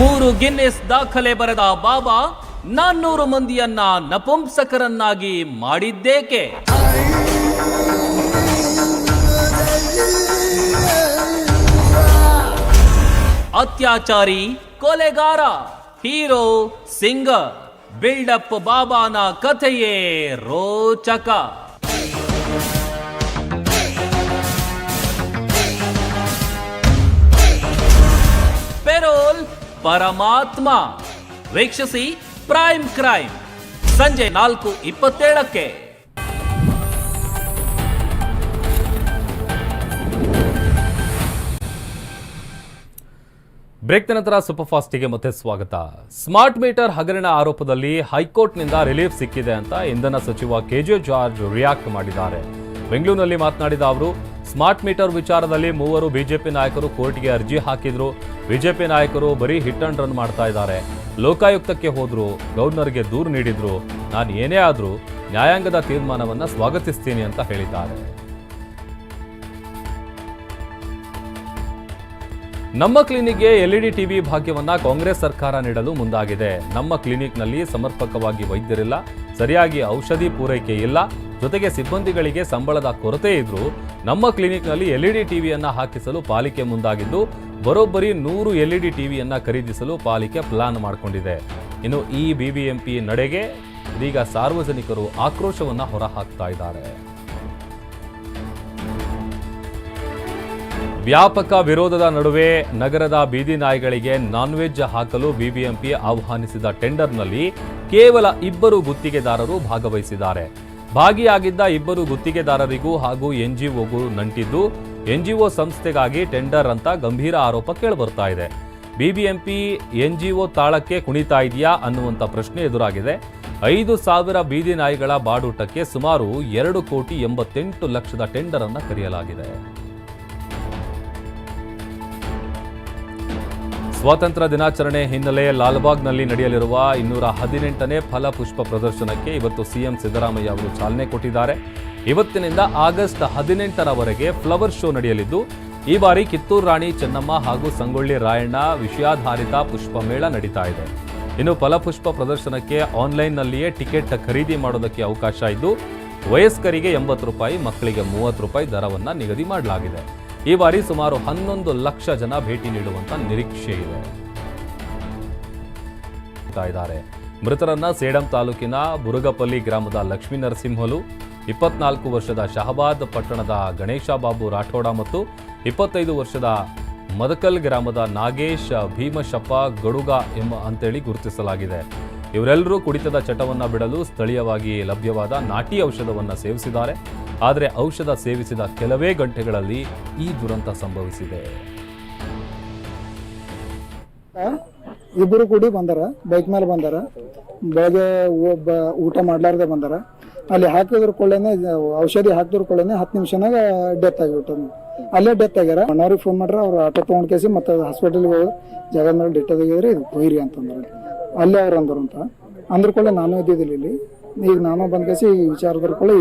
ಮೂರು ಗಿನ್ನಿಸ್ ದಾಖಲೆ ಬರೆದ ಬಾಬಾ ನಾನ್ನೂರು ಮಂದಿಯನ್ನ ನಪುಂಸಕರನ್ನಾಗಿ ಮಾಡಿದ್ದೇಕೆ? ಅತ್ಯಾಚಾರಿ, ಕೊಲೆಗಾರ, ಹೀರೋ, ಸಿಂಗರ್, ಬಿಲ್ಡಪ್ ಬಾಬಾನ ಕಥೆಯೇ ರೋಚಕ. ಪೆರೋಲ್ ಪರಮಾತ್ಮ. ವೀಕ್ಷಿಸಿ ಪ್ರೈಮ್ ಕ್ರೈಮ್. ಸಂಜೆ ನಾಲ್ಕು ಇಪ್ಪತ್ತೇಳಕ್ಕೆ. ಬ್ರೇಕ್ ನಂತರ ಸೂಪರ್ ಫಾಸ್ಟಿಗೆ ಮತ್ತೆ ಸ್ವಾಗತ. ಸ್ಮಾರ್ಟ್ ಮೀಟರ್ ಹಗರಣ ಆರೋಪದಲ್ಲಿ ಹೈಕೋರ್ಟ್ನಿಂದ ರಿಲೀಫ್ ಸಿಕ್ಕಿದೆ ಅಂತ ಇಂಧನ ಸಚಿವ ಕೆಜೆ ಜಾರ್ಜ್ ರಿಯಾಕ್ಟ್ ಮಾಡಿದ್ದಾರೆ. ಬೆಂಗಳೂರಿನಲ್ಲಿ ಮಾತನಾಡಿದ ಅವರು, ಸ್ಮಾರ್ಟ್ ಮೀಟರ್ ವಿಚಾರದಲ್ಲಿ ಮೂವರು ಬಿಜೆಪಿ ನಾಯಕರು ಕೋರ್ಟ್ಗೆ ಅರ್ಜಿ ಹಾಕಿದ್ರು. ಬಿಜೆಪಿ ನಾಯಕರು ಬರೀ ಹಿಟ್ ಅಂಡ್ ರನ್ ಮಾಡ್ತಾ ಇದ್ದಾರೆ. ಲೋಕಾಯುಕ್ತಕ್ಕೆ ಹೋದ್ರು ಗವರ್ನರ್ಗೆ ದೂರು ನೀಡಿದ್ರು, ನಾನು ಏನೇ ಆದ್ರೂ ನ್ಯಾಯಾಂಗದ ತೀರ್ಮಾನವನ್ನ ಸ್ವಾಗತಿಸ್ತೀನಿ ಅಂತ ಹೇಳಿದ್ದಾರೆ. ನಮ್ಮ ಕ್ಲಿನಿಕ್ಗೆ ಎಲ್ಇಡಿ ಟಿವಿ ಭಾಗ್ಯವನ್ನ ಕಾಂಗ್ರೆಸ್ ಸರ್ಕಾರ ನೀಡಲು ಮುಂದಾಗಿದೆ. ನಮ್ಮ ಕ್ಲಿನಿಕ್ನಲ್ಲಿ ಸಮರ್ಪಕವಾಗಿ ವೈದ್ಯರಿಲ್ಲ, ಸರಿಯಾಗಿ ಔಷಧಿ ಪೂರೈಕೆ ಇಲ್ಲ, ಜೊತೆಗೆ ಸಿಬ್ಬಂದಿಗಳಿಗೆ ಸಂಬಳದ ಕೊರತೆ ಇದ್ರೂ ನಮ್ಮ ಕ್ಲಿನಿಕ್ನಲ್ಲಿ ಎಲ್ಇಡಿ ಟಿವಿಯನ್ನು ಹಾಕಿಸಲು ಪಾಲಿಕೆ ಮುಂದಾಗಿದ್ದು ಬರೋಬ್ಬರಿ ನೂರು ಎಲ್ ಎಲ್ಇಡಿ ಟಿವಿಯನ್ನು ಖರೀದಿಸಲು ಪಾಲಿಕೆ ಪ್ಲಾನ್ ಮಾಡಿಕೊಂಡಿದೆ. ಇನ್ನು ಈ ಬಿಬಿಎಂಪಿ ನಡೆಗೆ ಇದೀಗ ಸಾರ್ವಜನಿಕರು ಆಕ್ರೋಶವನ್ನು ಹೊರಹಾಕ್ತಾ ಇದ್ದಾರೆ. ವ್ಯಾಪಕ ವಿರೋಧದ ನಡುವೆ ನಗರದ ಬೀದಿ ನಾಯಿಗಳಿಗೆ ನಾನ್ ವೆಜ್ ಹಾಕಲು ಬಿಬಿಎಂಪಿ ಆಹ್ವಾನಿಸಿದ ಟೆಂಡರ್ನಲ್ಲಿ ಕೇವಲ ಇಬ್ಬರು ಗುತ್ತಿಗೆದಾರರು ಭಾಗವಹಿಸಿದ್ದಾರೆ. ಭಾಗಿಯಾಗಿದ್ದ ಇಬ್ಬರು ಗುತ್ತಿಗೆದಾರರಿಗೂ ಹಾಗೂ ಎನ್ಜಿಒಗೂ ನಂಟಿದ್ದು ಎನ್ಜಿಒ ಸಂಸ್ಥೆಗಾಗಿ ಟೆಂಡರ್ ಅಂತ ಗಂಭೀರ ಆರೋಪ ಕೇಳಿಬರ್ತಾ ಇದೆ. ಬಿಬಿಎಂಪಿ ಎನ್ಜಿಒ ತಾಳಕ್ಕೆ ಕುಣಿತಾ ಇದೆಯಾ ಅನ್ನುವಂಥ ಪ್ರಶ್ನೆ ಎದುರಾಗಿದೆ. ಐದು ಸಾವಿರ ಬೀದಿ ನಾಯಿಗಳ ಬಾಡೂಟಕ್ಕೆ ಸುಮಾರು ಎರಡು ಕೋಟಿ ಎಂಬತ್ತೆಂಟು ಲಕ್ಷದ ಟೆಂಡರ್ ಅನ್ನು ಕರೆಯಲಾಗಿದೆ. ಸ್ವಾತಂತ್ರ್ಯ ದಿನಾಚರಣೆ ಹಿನ್ನೆಲೆ ಲಾಲ್ಬಾಗ್ನಲ್ಲಿ ನಡೆಯಲಿರುವ ಇನ್ನೂರ ಹದಿನೆಂಟನೇ ಫಲಪುಷ್ಪ ಪ್ರದರ್ಶನಕ್ಕೆ ಇವತ್ತು ಸಿಎಂ ಸಿದ್ದರಾಮಯ್ಯ ಅವರು ಚಾಲನೆ ಕೊಟ್ಟಿದ್ದಾರೆ. ಇವತ್ತಿನಿಂದ ಆಗಸ್ಟ್ ಹದಿನೆಂಟರವರೆಗೆ ಫ್ಲವರ್ ಶೋ ನಡೆಯಲಿದ್ದು, ಈ ಬಾರಿ ಕಿತ್ತೂರು ರಾಣಿ ಚೆನ್ನಮ್ಮ ಹಾಗೂ ಸಂಗೊಳ್ಳಿ ರಾಯಣ್ಣ ವಿಷಯಾಧಾರಿತ ಪುಷ್ಪ ಮೇಳ ನಡೀತಾ ಇದೆ. ಇನ್ನು ಫಲಪುಷ್ಪ ಪ್ರದರ್ಶನಕ್ಕೆ ಆನ್ಲೈನ್ನಲ್ಲಿಯೇ ಟಿಕೆಟ್ ಖರೀದಿ ಮಾಡೋದಕ್ಕೆ ಅವಕಾಶ ಇದ್ದು, ವಯಸ್ಕರಿಗೆ ಎಂಬತ್ತು ರೂಪಾಯಿ, ಮಕ್ಕಳಿಗೆ ಮೂವತ್ತು ರೂಪಾಯಿ ದರವನ್ನು ನಿಗದಿ ಮಾಡಲಾಗಿದೆ. ಈ ಬಾರಿ ಸುಮಾರು ಹನ್ನೊಂದು ಲಕ್ಷ ಜನ ಭೇಟಿ ನೀಡುವಂತ ನಿರೀಕ್ಷೆ ಇದೆ. ಮೃತರನ್ನ ಸೇಡಂ ತಾಲೂಕಿನ ಬುರುಗಪಲ್ಲಿ ಗ್ರಾಮದ ಲಕ್ಷ್ಮೀ ನರಸಿಂಹಲು ಇಪ್ಪತ್ನಾಲ್ಕು ವರ್ಷದ ಶಹಬಾದ್ ಪಟ್ಟಣದ ಗಣೇಶ ಬಾಬು ರಾಠೋಡ ಮತ್ತು ಇಪ್ಪತ್ತೈದು ವರ್ಷದ ಮದಕಲ್ ಗ್ರಾಮದ ನಾಗೇಶ್ ಭೀಮಶಪ್ಪ ಗಡುಗ ಎಂಬ ಅಂತೇಳಿ ಗುರುತಿಸಲಾಗಿದೆ. ಇವರೆಲ್ಲರೂ ಕುಡಿತದ ಚಟವನ್ನು ಬಿಡಲು ಸ್ಥಳೀಯವಾಗಿ ಲಭ್ಯವಾದ ನಾಟಿ ಔಷಧವನ್ನು ಸೇವಿಸಿದ್ದಾರೆ. ಆದರೆ ಔಷಧ ಸೇವಿಸಿದ ಕೆಲವೇ ಗಂಟೆಗಳಲ್ಲಿ ಈ ದುರಂತ ಸಂಭವಿಸಿದೆ. ಇಬ್ಬರು ಕೂಡಿ ಬಂದಾರ ಬೈಕ್ ಮೇಲೆ ಬಂದಾರ. ಬೆಳಗ್ಗೆ ಒಬ್ಬ ಊಟ ಮಾಡ್ಲಾರ್ದೆ ಬಂದಾರ. ಅಲ್ಲಿ ಹಾಕಿದ್ರ ಕೊಳ್ಳೇನೆ ಔಷಧಿ ಹಾಕಿದ್ರ ಕೊಳ್ಳೇನೆ ಹತ್ತು ನಿಮಿಷನಾಗ ಡೆತ್ ಆಗಿಬಿಟ್ಟು ಅಲ್ಲೇ ಡೆತ್ ಆಗ್ಯಾರ. ಅಣ್ಣವ್ರಿಗೆ ಫೋನ್ ಮಾಡ್ರ ಅವ್ರು ಆಟೋ ತೊಗೊಂಡ್ ಕೇಸಿ ಮತ್ತೆ ಹಾಸ್ಪಿಟಲ್ಗೆ ಹೋಗಿ ಜಾಗ ಮೇಲೆ ಡೆಟ್ ಆಗಿದ್ರೆ ಇದು ಕೊಯ್ರಿ ಅಂತಂದ್ರೆ. ಅಲ್ಲೇ ಅವ್ರು ಅಂದ್ರು ಅಂತ. ಅಂದ್ರ ಕೊಳ್ಳೆ ನಾನು ಇದ್ದಿದ್ದಿಲ್ಲ ಇಲ್ಲಿ. ಈಗ ನಾನು ಬಂದ್ ಕೇಸಿ ಈ ವಿಚಾರದ್ರ ಕೊಳ್ಳೆ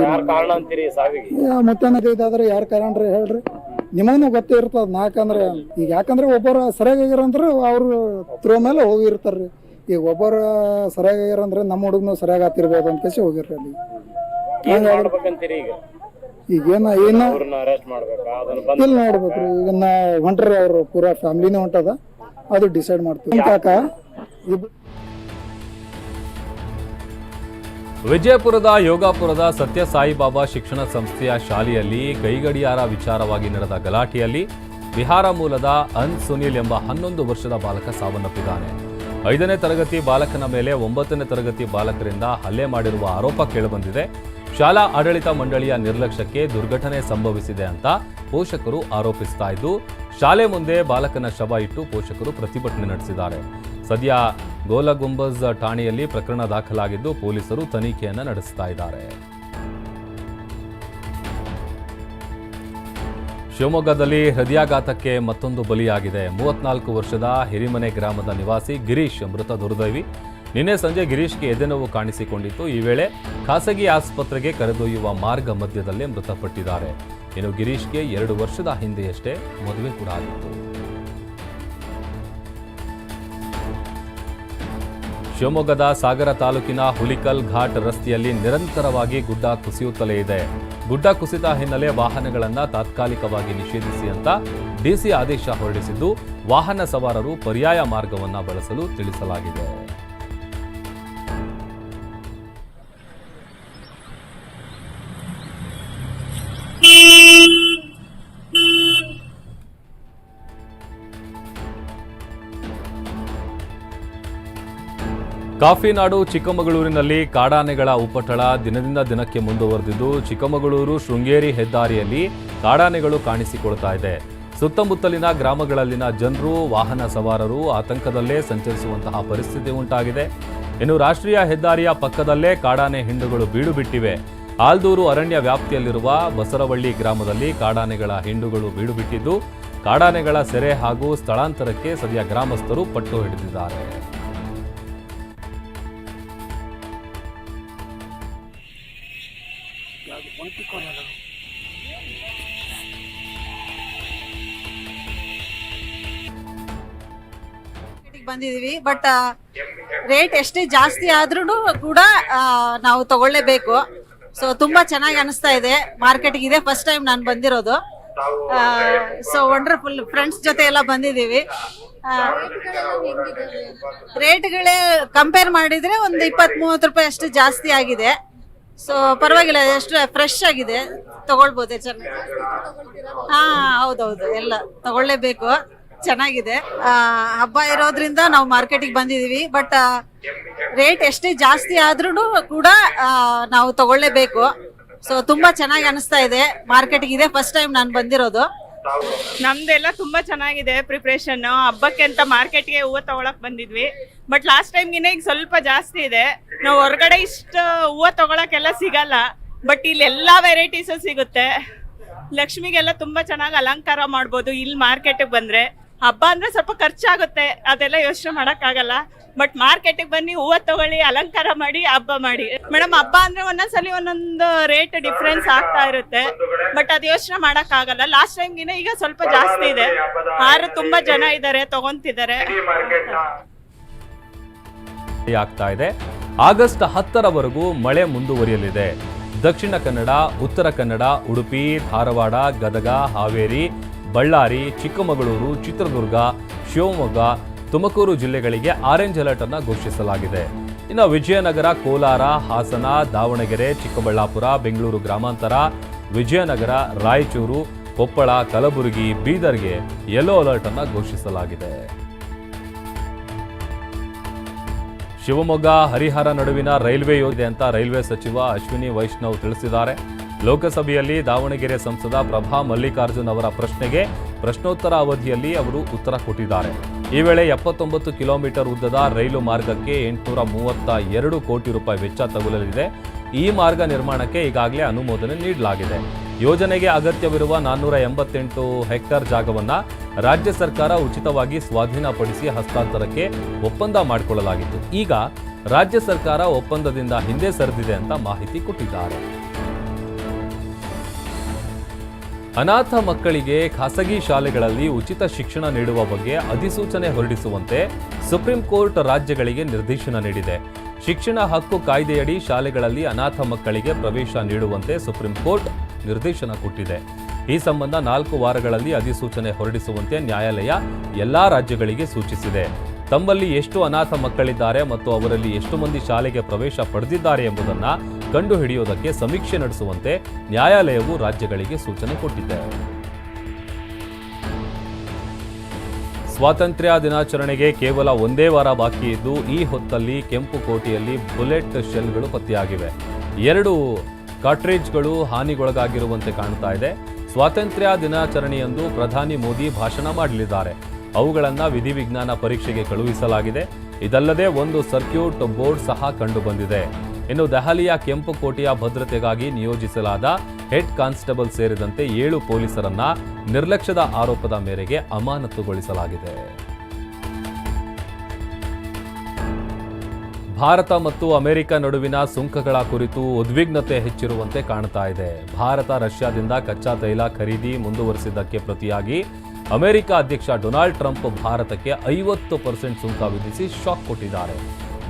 ಮತ್ತೆ ಇದಾದ್ರೆ ಯಾರು ಕಾರಣ ರೀ ಹೇಳ್ರಿ. ನಿಮಗೂ ಗೊತ್ತೇ ಇರ್ತದ ನಾಕಂದ್ರೆ ಈಗ ಯಾಕಂದ್ರೆ ಒಬ್ಬರು ಸರಿಯಾಗಿರಂದ್ರೆ ಅವರು ಅವ್ರು ತ್ರೋ ಮೇಲೆ ಹೋಗಿರ್ತಾರ್ರಿ. ಈಗ ಒಬ್ಬರು ಸರಿಯಾಗಿರಂದ್ರೆ ನಮ್ಮ ಹುಡುಗನು ಸರಿಯಾಗಿ ಆತಿರ್ಬೋದು ಅಂತ ಕೇಸಿ ಹೋಗಿರ್ರಿ ಅಲ್ಲಿ. ಈಗ? ಏನ ಏನ? ಇಲ್ಲಿ ನೋಡ್ಬೇಕ್ರಿ ಈಗ ನಾ ಹೊಂಟ್ರಿ ಅವ್ರು ಪೂರಾ ಫ್ಯಾಮಿಲಿನೇ ಹೊಂಟದ ಅದು ಡಿಸೈಡ್ ಮಾಡ್ತೀವಿ. ಕಾಕ ಇಬ್ರು ವಿಜಯಪುರದ ಯೋಗಾಪುರದ ಸತ್ಯ ಸಾಯಿಬಾಬಾ ಶಿಕ್ಷಣ ಸಂಸ್ಥೆಯ ಶಾಲೆಯಲ್ಲಿ ಕೈಗಡಿಯಾರ ವಿಚಾರವಾಗಿ ನಡೆದ ಗಲಾಟೆಯಲ್ಲಿ ಬಿಹಾರ ಮೂಲದ ಅನ್ ಸುನೀಲ್ ಎಂಬ ಹನ್ನೊಂದು ವರ್ಷದ ಬಾಲಕ ಸಾವನ್ನಪ್ಪಿದ್ದಾನೆ. ಐದನೇ ತರಗತಿ ಬಾಲಕನ ಮೇಲೆ ಒಂಬತ್ತನೇ ತರಗತಿ ಬಾಲಕರಿಂದ ಹಲ್ಲೆ ಮಾಡಿರುವ ಆರೋಪ ಕೇಳಿಬಂದಿದೆ. ಶಾಲಾ ಆಡಳಿತ ಮಂಡಳಿಯ ನಿರ್ಲಕ್ಷ್ಯಕ್ಕೆ ದುರ್ಘಟನೆ ಸಂಭವಿಸಿದೆ ಅಂತ ಪೋಷಕರು ಆರೋಪಿಸ್ತಾ ಇದ್ದು, ಶಾಲೆ ಮುಂದೆ ಬಾಲಕನ ಶವ ಇಟ್ಟು ಪೋಷಕರು ಪ್ರತಿಭಟನೆ ನಡೆಸಿದ್ದಾರೆ. ಸದ್ಯ ಗೋಲಗುಂಬಜ್ ಠಾಣೆಯಲ್ಲಿ ಪ್ರಕರಣ ದಾಖಲಾಗಿದ್ದು ಪೊಲೀಸರು ತನಿಖೆಯನ್ನು ನಡೆಸ್ತಾ ಇದ್ದಾರೆ. ಶಿವಮೊಗ್ಗದಲ್ಲಿ ಹೃದಯಾಘಾತಕ್ಕೆ ಮತ್ತೊಂದು ಬಲಿಯಾಗಿದೆ. ಮೂವತ್ನಾಲ್ಕು ವರ್ಷದ ಹಿರಿಮನೆ ಗ್ರಾಮದ ನಿವಾಸಿ ಗಿರೀಶ್ ಮೃತ ದುರ್ದೈವಿ. ನಿನ್ನೆ ಸಂಜೆ ಗಿರೀಶ್ಗೆ ಎದೆನೋವು ಕಾಣಿಸಿಕೊಂಡಿತ್ತು. ಈ ವೇಳೆ ಖಾಸಗಿ ಆಸ್ಪತ್ರೆಗೆ ಕರೆದೊಯ್ಯುವ ಮಾರ್ಗ ಮಧ್ಯದಲ್ಲೇ ಮೃತಪಟ್ಟಿದ್ದಾರೆ. ಇನ್ನು ಗಿರೀಶ್ಗೆ ಎರಡು ವರ್ಷದ ಹಿಂದೆಯಷ್ಟೇ ಮದುವೆ ಕೂಡ ಆಗಿತ್ತು. ಶಿವಮೊಗ್ಗದ ಸಾಗರ ತಾಲೂಕಿನ ಹುಲಿಕಲ್ ಘಾಟ್ ರಸ್ತೆಯಲ್ಲಿ ನಿರಂತರವಾಗಿ ಗುಡ್ಡ ಕುಸಿಯುತ್ತಲೇ ಇದೆ. ಗುಡ್ಡ ಕುಸಿತ ಹಿನ್ನೆಲೆ ವಾಹನಗಳನ್ನು ತಾತ್ಕಾಲಿಕವಾಗಿ ನಿಷೇಧಿಸಿ ಅಂತ ಡಿಸಿ ಆದೇಶ ಹೊರಡಿಸಿದ್ದು, ವಾಹನ ಸವಾರರು ಪರ್ಯಾಯ ಮಾರ್ಗವನ್ನು ಬಳಸಲು ತಿಳಿಸಲಾಗಿದೆ. ಕಾಫಿನಾಡು ಚಿಕ್ಕಮಗಳೂರಿನಲ್ಲಿ ಕಾಡಾನೆಗಳ ಉಪಟಳ ದಿನದಿಂದ ದಿನಕ್ಕೆ ಮುಂದುವರೆದಿದ್ದು, ಚಿಕ್ಕಮಗಳೂರು ಶೃಂಗೇರಿ ಹೆದ್ದಾರಿಯಲ್ಲಿ ಕಾಡಾನೆಗಳು ಕಾಣಿಸಿಕೊಳ್ತಾ ಇದೆ. ಸುತ್ತಮುತ್ತಲಿನ ಗ್ರಾಮಗಳಲ್ಲಿನ ಜನರು, ವಾಹನ ಸವಾರರು ಆತಂಕದಲ್ಲೇ ಸಂಚರಿಸುವಂತಹ ಪರಿಸ್ಥಿತಿ ಉಂಟಾಗಿದೆ. ಇನ್ನು ರಾಷ್ಟ್ರೀಯ ಹೆದ್ದಾರಿಯ ಪಕ್ಕದಲ್ಲೇ ಕಾಡಾನೆ ಹಿಂಡುಗಳು ಬೀಡುಬಿಟ್ಟಿವೆ. ಆಲ್ದೂರು ಅರಣ್ಯ ವ್ಯಾಪ್ತಿಯಲ್ಲಿರುವ ಬಸರವಳ್ಳಿ ಗ್ರಾಮದಲ್ಲಿ ಕಾಡಾನೆಗಳ ಹಿಂಡುಗಳು ಬೀಡು ಬಿಟ್ಟಿದ್ದು ಕಾಡಾನೆಗಳ ಸೆರೆ ಹಾಗೂ ಸ್ಥಳಾಂತರಕ್ಕೆ ಸದ್ಯ ಗ್ರಾಮಸ್ಥರು ಪಟ್ಟು ಹಿಡಿದಿದ್ದಾರೆ. ಬಂದಿದೀವಿ. ಬಟ್ ರೇಟ್ ಎಷ್ಟೇ ಜಾಸ್ತಿ ಆದ್ರೂ ಕೂಡ ನಾವು ತಗೊಳ್ಳೇಬೇಕು. ಸೊ ತುಂಬಾ ಚೆನ್ನಾಗಿ ಅನಿಸ್ತಾ ಇದೆ. ಮಾರ್ಕೆಟ್ಗೆ ಇದೆ. ಫಸ್ಟ್ ಟೈಮ್ ನಾನು ಬಂದಿರೋದು. ಸೊ ವಂಡರ್ಫುಲ್ ಫ್ರೆಂಡ್ಸ್ ಜೊತೆ ಎಲ್ಲ ಬಂದಿದೀವಿ. ರೇಟ್ಗಳೇ ಕಂಪೇರ್ ಮಾಡಿದ್ರೆ ಒಂದು ಇಪ್ಪತ್ತ್ ಮೂವತ್ತು ರೂಪಾಯಿ ಅಷ್ಟು ಜಾಸ್ತಿ ಆಗಿದೆ. ಸೊ ಪರವಾಗಿಲ್ಲ, ಎಷ್ಟು ಫ್ರೆಶ್ ಆಗಿದೆ. ತಗೊಳ್ಬೋದೆ. ಚೆನ್ನಾಗಿ ಹಾ, ಹೌದೌದು. ಎಲ್ಲ ತಗೊಳ್ಳೇಬೇಕು. ಚೆನ್ನಾಗಿದೆ. ಹಬ್ಬ ಇರೋದ್ರಿಂದ ನಾವು ಮಾರ್ಕೆಟಿಗೆ ಬಂದಿದೀವಿ ಬಟ್ ರೇಟ್ ಎಷ್ಟೇ ಜಾಸ್ತಿ ಆದ್ರೂ ಕೂಡ ನಾವು ತಗೊಳ್ಳೇಬೇಕು. ಸೊ ತುಂಬಾ ಚೆನ್ನಾಗಿ ಅನಿಸ್ತಾ ಇದೆ. ಮಾರ್ಕೆಟಿಗೆ ಇದೆ ಫಸ್ಟ್ ಟೈಮ್ ನಾನು ಬಂದಿರೋದು. ನಮ್ದೆಲ್ಲ ತುಂಬಾ ಚೆನ್ನಾಗಿದೆ ಪ್ರಿಪ್ರೇಷನ್ ಹಬ್ಬಕ್ಕೆ ಅಂತ ಮಾರ್ಕೆಟ್ಗೆ ಹೂವು ತಗೊಳಕ್ ಬಂದಿದ್ವಿ. ಬಟ್ ಲಾಸ್ಟ್ ಟೈಮ್ಗಿನ ಈಗ ಸ್ವಲ್ಪ ಜಾಸ್ತಿ ಇದೆ. ನಾವು ಹೊರಗಡೆ ಇಷ್ಟು ಹೂವು ತಗೊಳಕ್ಕೆಲ್ಲ ಸಿಗಲ್ಲ. ಬಟ್ ಇಲ್ಲಿ ಎಲ್ಲಾ ವೆರೈಟೀಸು ಸಿಗುತ್ತೆ. ಲಕ್ಷ್ಮಿಗೆಲ್ಲ ತುಂಬಾ ಚೆನ್ನಾಗಿ ಅಲಂಕಾರ ಮಾಡ್ಬೋದು. ಇಲ್ಲಿ ಮಾರ್ಕೆಟಿಗೆ ಬಂದ್ರೆ. ಹಬ್ಬ ಅಂದ್ರೆ ಸ್ವಲ್ಪ ಖರ್ಚಾಗುತ್ತೆ. ಅದೆಲ್ಲ ಯೋಚನೆ ಮಾಡೋಕ್ಕಾಗಲ್ಲ. ಬಟ್ ಮಾರ್ಕೆಟಿಗೆ ಬನ್ನಿ, ಹೂವು ತಗೊಳ್ಳಿ, ಅಲಂಕಾರ ಮಾಡಿ, ಹಬ್ಬ ಮಾಡಿ. ಮೇಡಮ್ ಹಬ್ಬ ಅಂದ್ರೆ ಒಂದೊಂದ್ಸಲಿ ಒಂದೊಂದು ರೇಟ್ ಡಿಫ್ರೆನ್ಸ್ ಆಗ್ತಾ ಇರುತ್ತೆ. ಬಟ್ ಅದು ಯೋಚನೆ ಮಾಡೋಕ್ಕಾಗಲ್ಲ. ಲಾಸ್ಟ್ ಟೈಮ್ಗಿನ ಈಗ ಸ್ವಲ್ಪ ಜಾಸ್ತಿ ಇದೆ. ಆರು ತುಂಬಾ ಜನ ಇದ್ದಾರೆ ತಗೊಂತಿದ್ದಾರೆ ಆಗ್ತಾ ಇದೆ. ಆಗಸ್ಟ್ ಹತ್ತರವರೆಗೂ ಮಳೆ ಮುಂದುವರಿಯಲಿದೆ. ದಕ್ಷಿಣ ಕನ್ನಡ, ಉತ್ತರ ಕನ್ನಡ, ಉಡುಪಿ, ಧಾರವಾಡ, ಗದಗ, ಹಾವೇರಿ ಬಳ್ಳಾರಿ, ಚಿಕ್ಕಮಗಳೂರು, ಚಿತ್ರದುರ್ಗ, ಶಿವಮೊಗ್ಗ, ತುಮಕೂರು ಜಿಲ್ಲೆಗಳಿಗೆ ಆರೆಂಜ್ ಅಲರ್ಟ್ ಅನ್ನು ಘೋಷಿಸಲಾಗಿದೆ. ಇನ್ನು ವಿಜಯನಗರ, ಕೋಲಾರ, ಹಾಸನ, ದಾವಣಗೆರೆ, ಚಿಕ್ಕಬಳ್ಳಾಪುರ, ಬೆಂಗಳೂರು ಗ್ರಾಮಾಂತರ, ವಿಜಯನಗರ, ರಾಯಚೂರು, ಕೊಪ್ಪಳ, ಕಲಬುರಗಿ, ಬೀದರ್ಗೆ ಯೆಲ್ಲೋ ಅಲರ್ಟ್ ಅನ್ನು ಘೋಷಿಸಲಾಗಿದೆ. ಶಿವಮೊಗ್ಗ, ಹರಿಹರ ನಡುವಿನ ರೈಲ್ವೆ ಯೋಜನೆ ಅಂತ ರೈಲ್ವೆ ಸಚಿವ ಅಶ್ವಿನಿ ವೈಷ್ಣವ್ ತಿಳಿಸಿದ್ದಾರೆ. ಲೋಕಸಭೆಯಲ್ಲಿ ದಾವಣಗೆರೆ ಸಂಸದ ಪ್ರಭಾ ಮಲ್ಲಿಕಾರ್ಜುನ್ ಅವರ ಪ್ರಶ್ನೆಗೆ ಪ್ರಶ್ನೋತ್ತರ ಅವಧಿಯಲ್ಲಿ ಅವರು ಉತ್ತರ ಕೊಟ್ಟಿದ್ದಾರೆ. ಈ ವೇಳೆ ಎಪ್ಪತ್ತೊಂಬತ್ತು ಕಿಲೋಮೀಟರ್ ಉದ್ದದ ರೈಲು ಮಾರ್ಗಕ್ಕೆ ಎಂಟುನೂರ ಮೂವತ್ತ ಎರಡು ಕೋಟಿ ರೂಪಾಯಿ ವೆಚ್ಚ ತಗುಲಲಿದೆ. ಈ ಮಾರ್ಗ ನಿರ್ಮಾಣಕ್ಕೆ ಈಗಾಗಲೇ ಅನುಮೋದನೆ ನೀಡಲಾಗಿದೆ. ಯೋಜನೆಗೆ ಅಗತ್ಯವಿರುವ ನಾನ್ನೂರ ಎಂಬತ್ತೆಂಟು ಹೆಕ್ಟರ್ ಜಾಗವನ್ನು ರಾಜ್ಯ ಸರ್ಕಾರ ಉಚಿತವಾಗಿ ಸ್ವಾಧೀನಪಡಿಸಿ ಹಸ್ತಾಂತರಕ್ಕೆ ಒಪ್ಪಂದ ಮಾಡಿಕೊಳ್ಳಲಾಗಿತ್ತು. ಈಗ ರಾಜ್ಯ ಸರ್ಕಾರ ಒಪ್ಪಂದದಿಂದ ಹಿಂದೆ ಸರಿದಿದೆ ಅಂತ ಮಾಹಿತಿ ಕೊಟ್ಟಿದ್ದಾರೆ. ಅನಾಥ ಮಕ್ಕಳಿಗೆ ಖಾಸಗಿ ಶಾಲೆಗಳಲ್ಲಿ ಉಚಿತ ಶಿಕ್ಷಣ ನೀಡುವ ಬಗ್ಗೆ ಅಧಿಸೂಚನೆ ಹೊರಡಿಸುವಂತೆ ಸುಪ್ರೀಂ ಕೋರ್ಟ್ ರಾಜ್ಯಗಳಿಗೆ ನಿರ್ದೇಶನ ನೀಡಿದೆ. ಶಿಕ್ಷಣ ಹಕ್ಕು ಕಾಯ್ದೆಯಡಿ ಶಾಲೆಗಳಲ್ಲಿ ಅನಾಥ ಮಕ್ಕಳಿಗೆ ಪ್ರವೇಶ ನೀಡುವಂತೆ ಸುಪ್ರೀಂ ಕೋರ್ಟ್ ನಿರ್ದೇಶನ ಕೊಟ್ಟಿದೆ. ಈ ಸಂಬಂಧ ನಾಲ್ಕು ವಾರಗಳಲ್ಲಿ ಅಧಿಸೂಚನೆ ಹೊರಡಿಸುವಂತೆ ನ್ಯಾಯಾಲಯ ಎಲ್ಲಾ ರಾಜ್ಯಗಳಿಗೆ ಸೂಚಿಸಿದೆ. ತಮ್ಮಲ್ಲಿ ಎಷ್ಟು ಅನಾಥ ಮಕ್ಕಳಿದ್ದಾರೆ ಮತ್ತು ಅವರಲ್ಲಿ ಎಷ್ಟು ಮಂದಿ ಶಾಲೆಗೆ ಪ್ರವೇಶ ಪಡೆದಿದ್ದಾರೆ ಎಂಬುದನ್ನ ಕಂಡುಹಿಡಿಯುವುದಕ್ಕೆ ಸಮೀಕ್ಷೆ ನಡೆಸುವಂತೆ ನ್ಯಾಯಾಲಯವು ರಾಜ್ಯಗಳಿಗೆ ಸೂಚನೆ ಕೊಟ್ಟಿದೆ. ಸ್ವಾತಂತ್ರ್ಯ ದಿನಾಚರಣೆಗೆ ಕೇವಲ ಒಂದೇ ವಾರ ಬಾಕಿ ಇದ್ದು, ಈ ಹೊತ್ತಲ್ಲಿ ಕೆಂಪು ಕೋಟೆಯಲ್ಲಿ ಬುಲೆಟ್ ಶೆಲ್ಗಳು ಪತ್ತೆಯಾಗಿವೆ. ಎರಡು ಕಾಟ್ರೇಜ್ಗಳು ಹಾನಿಗೊಳಗಾಗಿರುವಂತೆ ಕಾಣ್ತಾ ಇದೆ. ಸ್ವಾತಂತ್ರ್ಯ ದಿನಾಚರಣೆಯಂದು ಪ್ರಧಾನಿ ಮೋದಿ ಭಾಷಣ ಮಾಡಲಿದ್ದಾರೆ. ಅವುಗಳನ್ನು ವಿಧಿವಿಜ್ಞಾನ ಪರೀಕ್ಷೆಗೆ ಕಳುಹಿಸಲಾಗಿದೆ. ಇದಲ್ಲದೆ ಒಂದು ಸರ್ಕ್ಯೂಟ್ ಬೋರ್ಡ್ ಸಹ ಕಂಡುಬಂದಿದೆ. ಇನ್ನು ದೆಹಲಿಯ ಕೆಂಪು ಕೋಟೆಯ ಭದ್ರತೆಗಾಗಿ ನಿಯೋಜಿಸಲಾದ ಹೆಡ್ ಕಾನ್ಸ್ಟೇಬಲ್ ಸೇರಿದಂತೆ ಏಳು ಪೊಲೀಸರನ್ನ ನಿರ್ಲಕ್ಷ್ಯದ ಆರೋಪದ ಮೇರೆಗೆ ಅಮಾನತುಗೊಳಿಸಲಾಗಿದೆ. ಭಾರತ ಮತ್ತು ಅಮೆರಿಕ ನಡುವಿನ ಸುಂಕಗಳ ಕುರಿತು ಉದ್ವಿಗ್ನತೆ ಹೆಚ್ಚಿರುವಂತೆ ಕಾಣ್ತಾ ಇದೆ. ಭಾರತ ರಷ್ಯಾದಿಂದ ಕಚ್ಚಾ ತೈಲ ಖರೀದಿ ಮುಂದುವರಿಸಿದ್ದಕ್ಕೆ ಪ್ರತಿಯಾಗಿ ಅಮೆರಿಕ ಅಧ್ಯಕ್ಷ ಡೊನಾಲ್ಡ್ ಟ್ರಂಪ್ ಭಾರತಕ್ಕೆ ಐವತ್ತು ಪರ್ಸೆಂಟ್ ಸುಂಕ ವಿಧಿಸಿ ಶಾಕ್ ಕೊಟ್ಟಿದ್ದಾರೆ.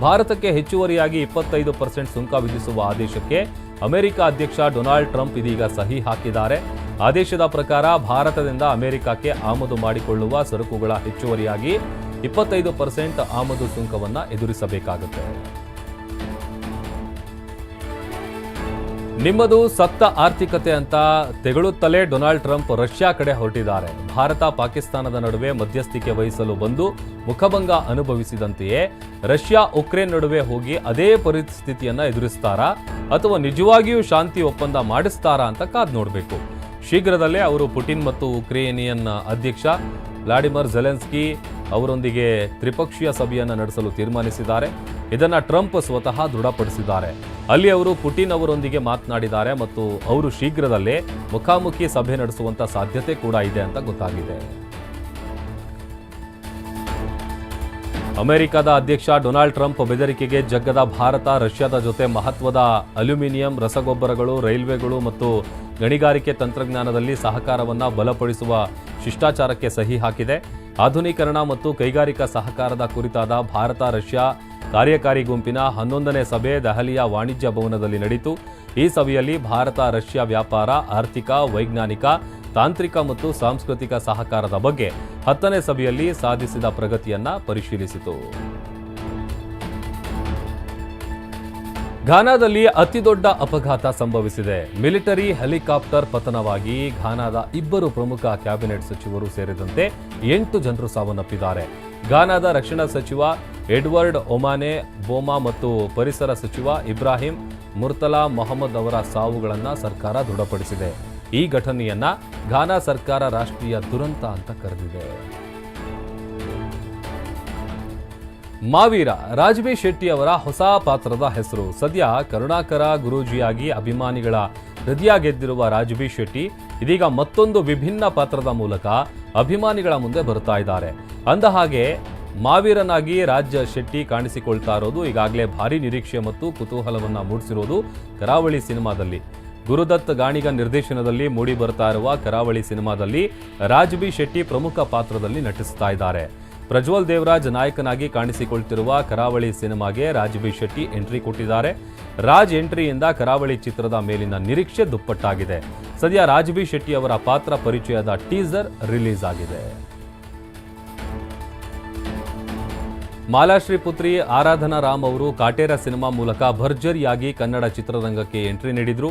ಭಾರತಕ್ಕೆ ಹೆಚ್ಚುವರಿಯಾಗಿ ಇಪ್ಪತ್ತೈದು ಪರ್ಸೆಂಟ್ ಸುಂಕ ವಿಧಿಸುವ ಆದೇಶಕ್ಕೆ ಅಮೆರಿಕ ಅಧ್ಯಕ್ಷ ಡೊನಾಲ್ಡ್ ಟ್ರಂಪ್ ಇದೀಗ ಸಹಿ ಹಾಕಿದ್ದಾರೆ. ಆದೇಶದ ಪ್ರಕಾರ ಭಾರತದಿಂದ ಅಮೆರಿಕಕ್ಕೆ ಆಮದು ಮಾಡಿಕೊಳ್ಳುವ ಸರಕುಗಳ ಹೆಚ್ಚುವರಿಯಾಗಿ ಇಪ್ಪತ್ತೈದು ಪರ್ಸೆಂಟ್ ಆಮದು ಸುಂಕವನ್ನು ಎದುರಿಸಬೇಕಾಗುತ್ತೆ. ನಿಮ್ಮದು ಸತ್ತ ಆರ್ಥಿಕತೆ ಅಂತ ತೆಗಳುತ್ತಲೇ ಡೊನಾಲ್ಡ್ ಟ್ರಂಪ್ ರಷ್ಯಾ ಕಡೆ ಹೊರಟಿದ್ದಾರೆ. ಭಾರತ ಪಾಕಿಸ್ತಾನದ ನಡುವೆ ಮಧ್ಯಸ್ಥಿಕೆ ವಹಿಸಲು ಬಂದು ಮುಖಭಂಗ ಅನುಭವಿಸಿದಂತೆಯೇ ರಷ್ಯಾ ಉಕ್ರೇನ್ ನಡುವೆ ಹೋಗಿ ಅದೇ ಪರಿಸ್ಥಿತಿಯನ್ನ ಎದುರಿಸ್ತಾರಾ ಅಥವಾ ನಿಜವಾಗಿಯೂ ಶಾಂತಿ ಒಪ್ಪಂದ ಮಾಡಿಸ್ತಾರಾ ಅಂತ ಕಾದ್ ನೋಡಬೇಕು. ಶೀಘ್ರದಲ್ಲೇ ಅವರು ಪುಟಿನ್ ಮತ್ತು ಉಕ್ರೇನಿಯನ್ ಅಧ್ಯಕ್ಷ ವ್ಲಾಡಿಮಿರ್ ಜೆಲೆನ್ಸ್ಕಿ ಅವರೊಂದಿಗೆ ತ್ರಿಪಕ್ಷೀಯ ಸಭೆಯನ್ನು ನಡೆಸಲು ತೀರ್ಮಾನಿಸಿದ್ದಾರೆ. ಇದನ್ನ ಟ್ರಂಪ್ ಸ್ವತಃ ದೃಢಪಡಿಸಿದ್ದಾರೆ. ಅಲ್ಲಿ ಅವರು ಪುಟಿನ್ ಅವರೊಂದಿಗೆ ಮಾತನಾಡಿದ್ದಾರೆ ಮತ್ತು ಅವರು ಶೀಘ್ರದಲ್ಲೇ ಮುಖಾಮುಖಿ ಸಭೆ ನಡೆಸುವಂತ ಸಾಧ್ಯತೆ ಕೂಡ ಇದೆ ಅಂತ ಗೊತ್ತಾಗಿದೆ. ಅಮೆರಿಕದ ಅಧ್ಯಕ್ಷ ಡೊನಾಲ್ಡ್ ಟ್ರಂಪ್ ಬೆದರಿಕೆಗೆ ಜಗ್ಗದ ಭಾರತ, ರಷ್ಯಾದ ಜೊತೆ ಮಹತ್ವದ ಅಲ್ಯೂಮಿನಿಯಂ, ರಸಗೊಬ್ಬರಗಳು, ರೈಲ್ವೆಗಳು ಮತ್ತು ಗಣಿಗಾರಿಕೆ ತಂತ್ರಜ್ಞಾನದಲ್ಲಿ ಸಹಕಾರವನ್ನು ಬಲಪಡಿಸುವ ಶಿಷ್ಟಾಚಾರಕ್ಕೆ ಸಹಿ ಹಾಕಿದೆ. ಆಧುನೀಕರಣ ಮತ್ತು ಕೈಗಾರಿಕಾ ಸಹಕಾರದ ಕುರಿತಾದ ಭಾರತ, ರಷ್ಯಾ ಕಾರ್ಯಕಾರಿ ಗುಂಪಿನ ಹನ್ನೊಂದನೇ ಸಭೆ ದೆಹಲಿಯ ವಾಣಿಜ್ಯ ಭವನದಲ್ಲಿ ನಡೆಯಿತು ಈ ಸಭೆಯಲ್ಲಿ ಭಾರತ, ರಷ್ಯಾ ವ್ಯಾಪಾರ, ಆರ್ಥಿಕ, ವೈಜ್ಞಾನಿಕ, ತಾಂತ್ರಿಕ ಮತ್ತು ಸಾಂಸ್ಕೃತಿಕ ಸಹಕಾರದ ಬಗ್ಗೆ ಹತ್ತನೇ ಸಭೆಯಲ್ಲಿ ಸಾಧಿಸಿದ ಪ್ರಗತಿಯನ್ನ ಪರಿಶೀಲಿಸಿತು. ಘಾನಾದಲ್ಲಿ ಅತಿದೊಡ್ಡ ಅಪಘಾತ ಸಂಭವಿಸಿದೆ. ಮಿಲಿಟರಿ ಹೆಲಿಕಾಪ್ಟರ್ ಪತನವಾಗಿ ಘಾನಾದ ಇಬ್ಬರು ಪ್ರಮುಖ ಕ್ಯಾಬಿನೆಟ್ ಸಚಿವರು ಸೇರಿದಂತೆ ಎಂಟು ಜನರು ಸಾವನ್ನಪ್ಪಿದ್ದಾರೆ. ಘಾನಾದ ರಕ್ಷಣಾ ಸಚಿವ ಎಡ್ವರ್ಡ್ ಒಮಾನೆ, ಬೋಮಾ ಮತ್ತು ಪರಿಸರ ಸಚಿವ ಇಬ್ರಾಹಿಂ ಮುರ್ತಲಾ ಮೊಹಮ್ಮದ್ ಅವರ ಸಾವುಗಳನ್ನು ಸರ್ಕಾರ ದೃಢಪಡಿಸಿದೆ. ಈ ಘಟನೆಯನ್ನ ಘಾನಾ ಸರ್ಕಾರ ರಾಷ್ಟ್ರೀಯ ದುರಂತ ಅಂತ ಕರೆದಿದೆ. ಮಾವೀರ ರಾಜ್ಬಿ ಶೆಟ್ಟಿ ಅವರ ಹೊಸ ಪಾತ್ರದ ಹೆಸರು. ಸದ್ಯ ಕರುಣಾಕರ ಗುರೂಜಿಯಾಗಿ ಅಭಿಮಾನಿಗಳ ಹೃದಯ ಗೆದ್ದಿರುವ ರಾಜ್ಬಿ ಶೆಟ್ಟಿ ಇದೀಗ ಮತ್ತೊಂದು ವಿಭಿನ್ನ ಪಾತ್ರದ ಮೂಲಕ ಅಭಿಮಾನಿಗಳ ಮುಂದೆ ಬರ್ತಾ ಇದ್ದಾರೆ. ಅಂದ ಹಾಗೆ, ಮಾವೀರನಾಗಿ ರಾಜ್ಯ ಶೆಟ್ಟಿ ಕಾಣಿಸಿಕೊಳ್ತಾ ಇರೋದು, ಈಗಾಗಲೇ ಭಾರಿ ನಿರೀಕ್ಷೆ ಮತ್ತು ಕುತೂಹಲವನ್ನು ಮೂಡಿಸಿರೋದು ಕರಾವಳಿ ಸಿನಿಮಾದಲ್ಲಿ. ಗುರುದತ್ ಗಾಣಿಗ ನಿರ್ದೇಶನದಲ್ಲಿ ಮೂಡಿ ಬರ್ತಾ ಇರುವ ಕರಾವಳಿ ಸಿನಿಮಾದಲ್ಲಿ ರಾಜ್ಬಿ ಶೆಟ್ಟಿ ಪ್ರಮುಖ ಪಾತ್ರದಲ್ಲಿ ನಟಿಸ್ತಾ ಇದ್ದಾರೆ. ಪ್ರಜ್ವಲ್ ದೇವರಾಜ್ ನಾಯಕನಾಗಿ ಕಾಣಿಸಿಕೊಳ್ತಿರುವ ಕರಾವಳಿ ಸಿನಿಮಾಗೆ ರಾಜ್ ಬಿ ಶೆಟ್ಟಿ ಎಂಟ್ರಿ ಕೊಟ್ಟಿದ್ದಾರೆ. ರಾಜ್ ಎಂಟ್ರಿಯಿಂದ ಕರಾವಳಿ ಚಿತ್ರದ ಮೇಲಿನ ನಿರೀಕ್ಷೆ ದುಪ್ಪಟ್ಟಾಗಿದೆ. ಸದ್ಯ ರಾಜ್ಬಿ ಶೆಟ್ಟಿ ಅವರ ಪಾತ್ರ ಪರಿಚಯದ ಟೀಸರ್ ರಿಲೀಸ್ ಆಗಿದೆ. ಮಾಲಾಶ್ರೀ ಪುತ್ರಿ ಆರಾಧನಾ ರಾಮ್ ಅವರು ಕಾಟೇರ ಸಿನಿಮಾ ಮೂಲಕ ಭರ್ಜರಿಯಾಗಿ ಕನ್ನಡ ಚಿತ್ರರಂಗಕ್ಕೆ ಎಂಟ್ರಿ ನೀಡಿದ್ರು.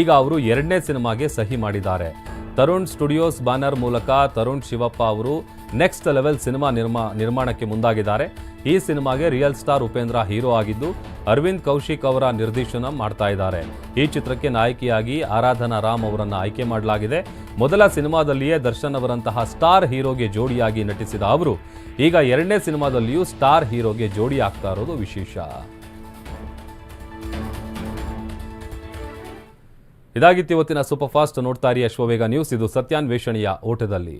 ಈಗ ಅವರು ಎರಡನೇ ಸಿನಿಮಾಗೆ ಸಹಿ ಮಾಡಿದ್ದಾರೆ. ತರುಣ್ ಸ್ಟುಡಿಯೋಸ್ ಬ್ಯಾನರ್ ಮೂಲಕ ತರುಣ್ ಶಿವಪ್ಪ ಅವರು ನೆಕ್ಸ್ಟ್ ಲೆವೆಲ್ ಸಿನಿಮಾ ನಿರ್ಮಾ ನಿರ್ಮಾಣಕ್ಕೆ ಮುಂದಾಗಿದ್ದಾರೆ. ಈ ಸಿನಿಮಾಗೆ ರಿಯಲ್ ಸ್ಟಾರ್ ಉಪೇಂದ್ರ ಹೀರೋ ಆಗಿದ್ದು ಅರವಿಂದ್ ಕೌಶಿಕ್ ಅವರ ನಿರ್ದೇಶನ ಮಾಡ್ತಾ ಇದ್ದಾರೆ. ಈ ಚಿತ್ರಕ್ಕೆ ನಾಯಕಿಯಾಗಿ ಆರಾಧನಾ ರಾಮ್ ಅವರನ್ನು ಆಯ್ಕೆ ಮಾಡಲಾಗಿದೆ. ಮೊದಲ ಸಿನಿಮಾದಲ್ಲಿಯೇ ದರ್ಶನ್ ಅವರಂತಹ ಸ್ಟಾರ್ ಹೀರೋಗೆ ಜೋಡಿಯಾಗಿ ನಟಿಸಿದ ಅವರು, ಈಗ ಎರಡನೇ ಸಿನಿಮಾದಲ್ಲಿಯೂ ಸ್ಟಾರ್ ಹೀರೋಗೆ ಜೋಡಿ ಆಗ್ತಾ ಇರೋದು ವಿಶೇಷ. ಇದಾಗಿತ್ತು ಇವತ್ತಿನ ಸೂಪರ್ ಫಾಸ್ಟ್ ನೋಡ್ತಾ ಇರಿ ಅಶ್ವವೇಗ ನ್ಯೂಸ್. ಇದು ಸತ್ಯಾನ್ವೇಷಣೆಯ ಓಟದಲ್ಲಿ.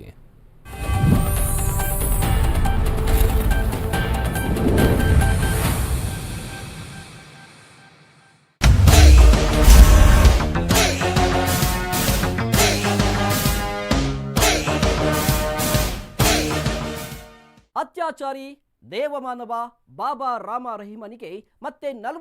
ಅತ್ಯಾಚಾರಿ ದೇವಮಾನವ ಬಾಬಾ ರಾಮ ರಹೀಮನಿಗೆ ಮತ್ತೆ ನಲವತ್ತು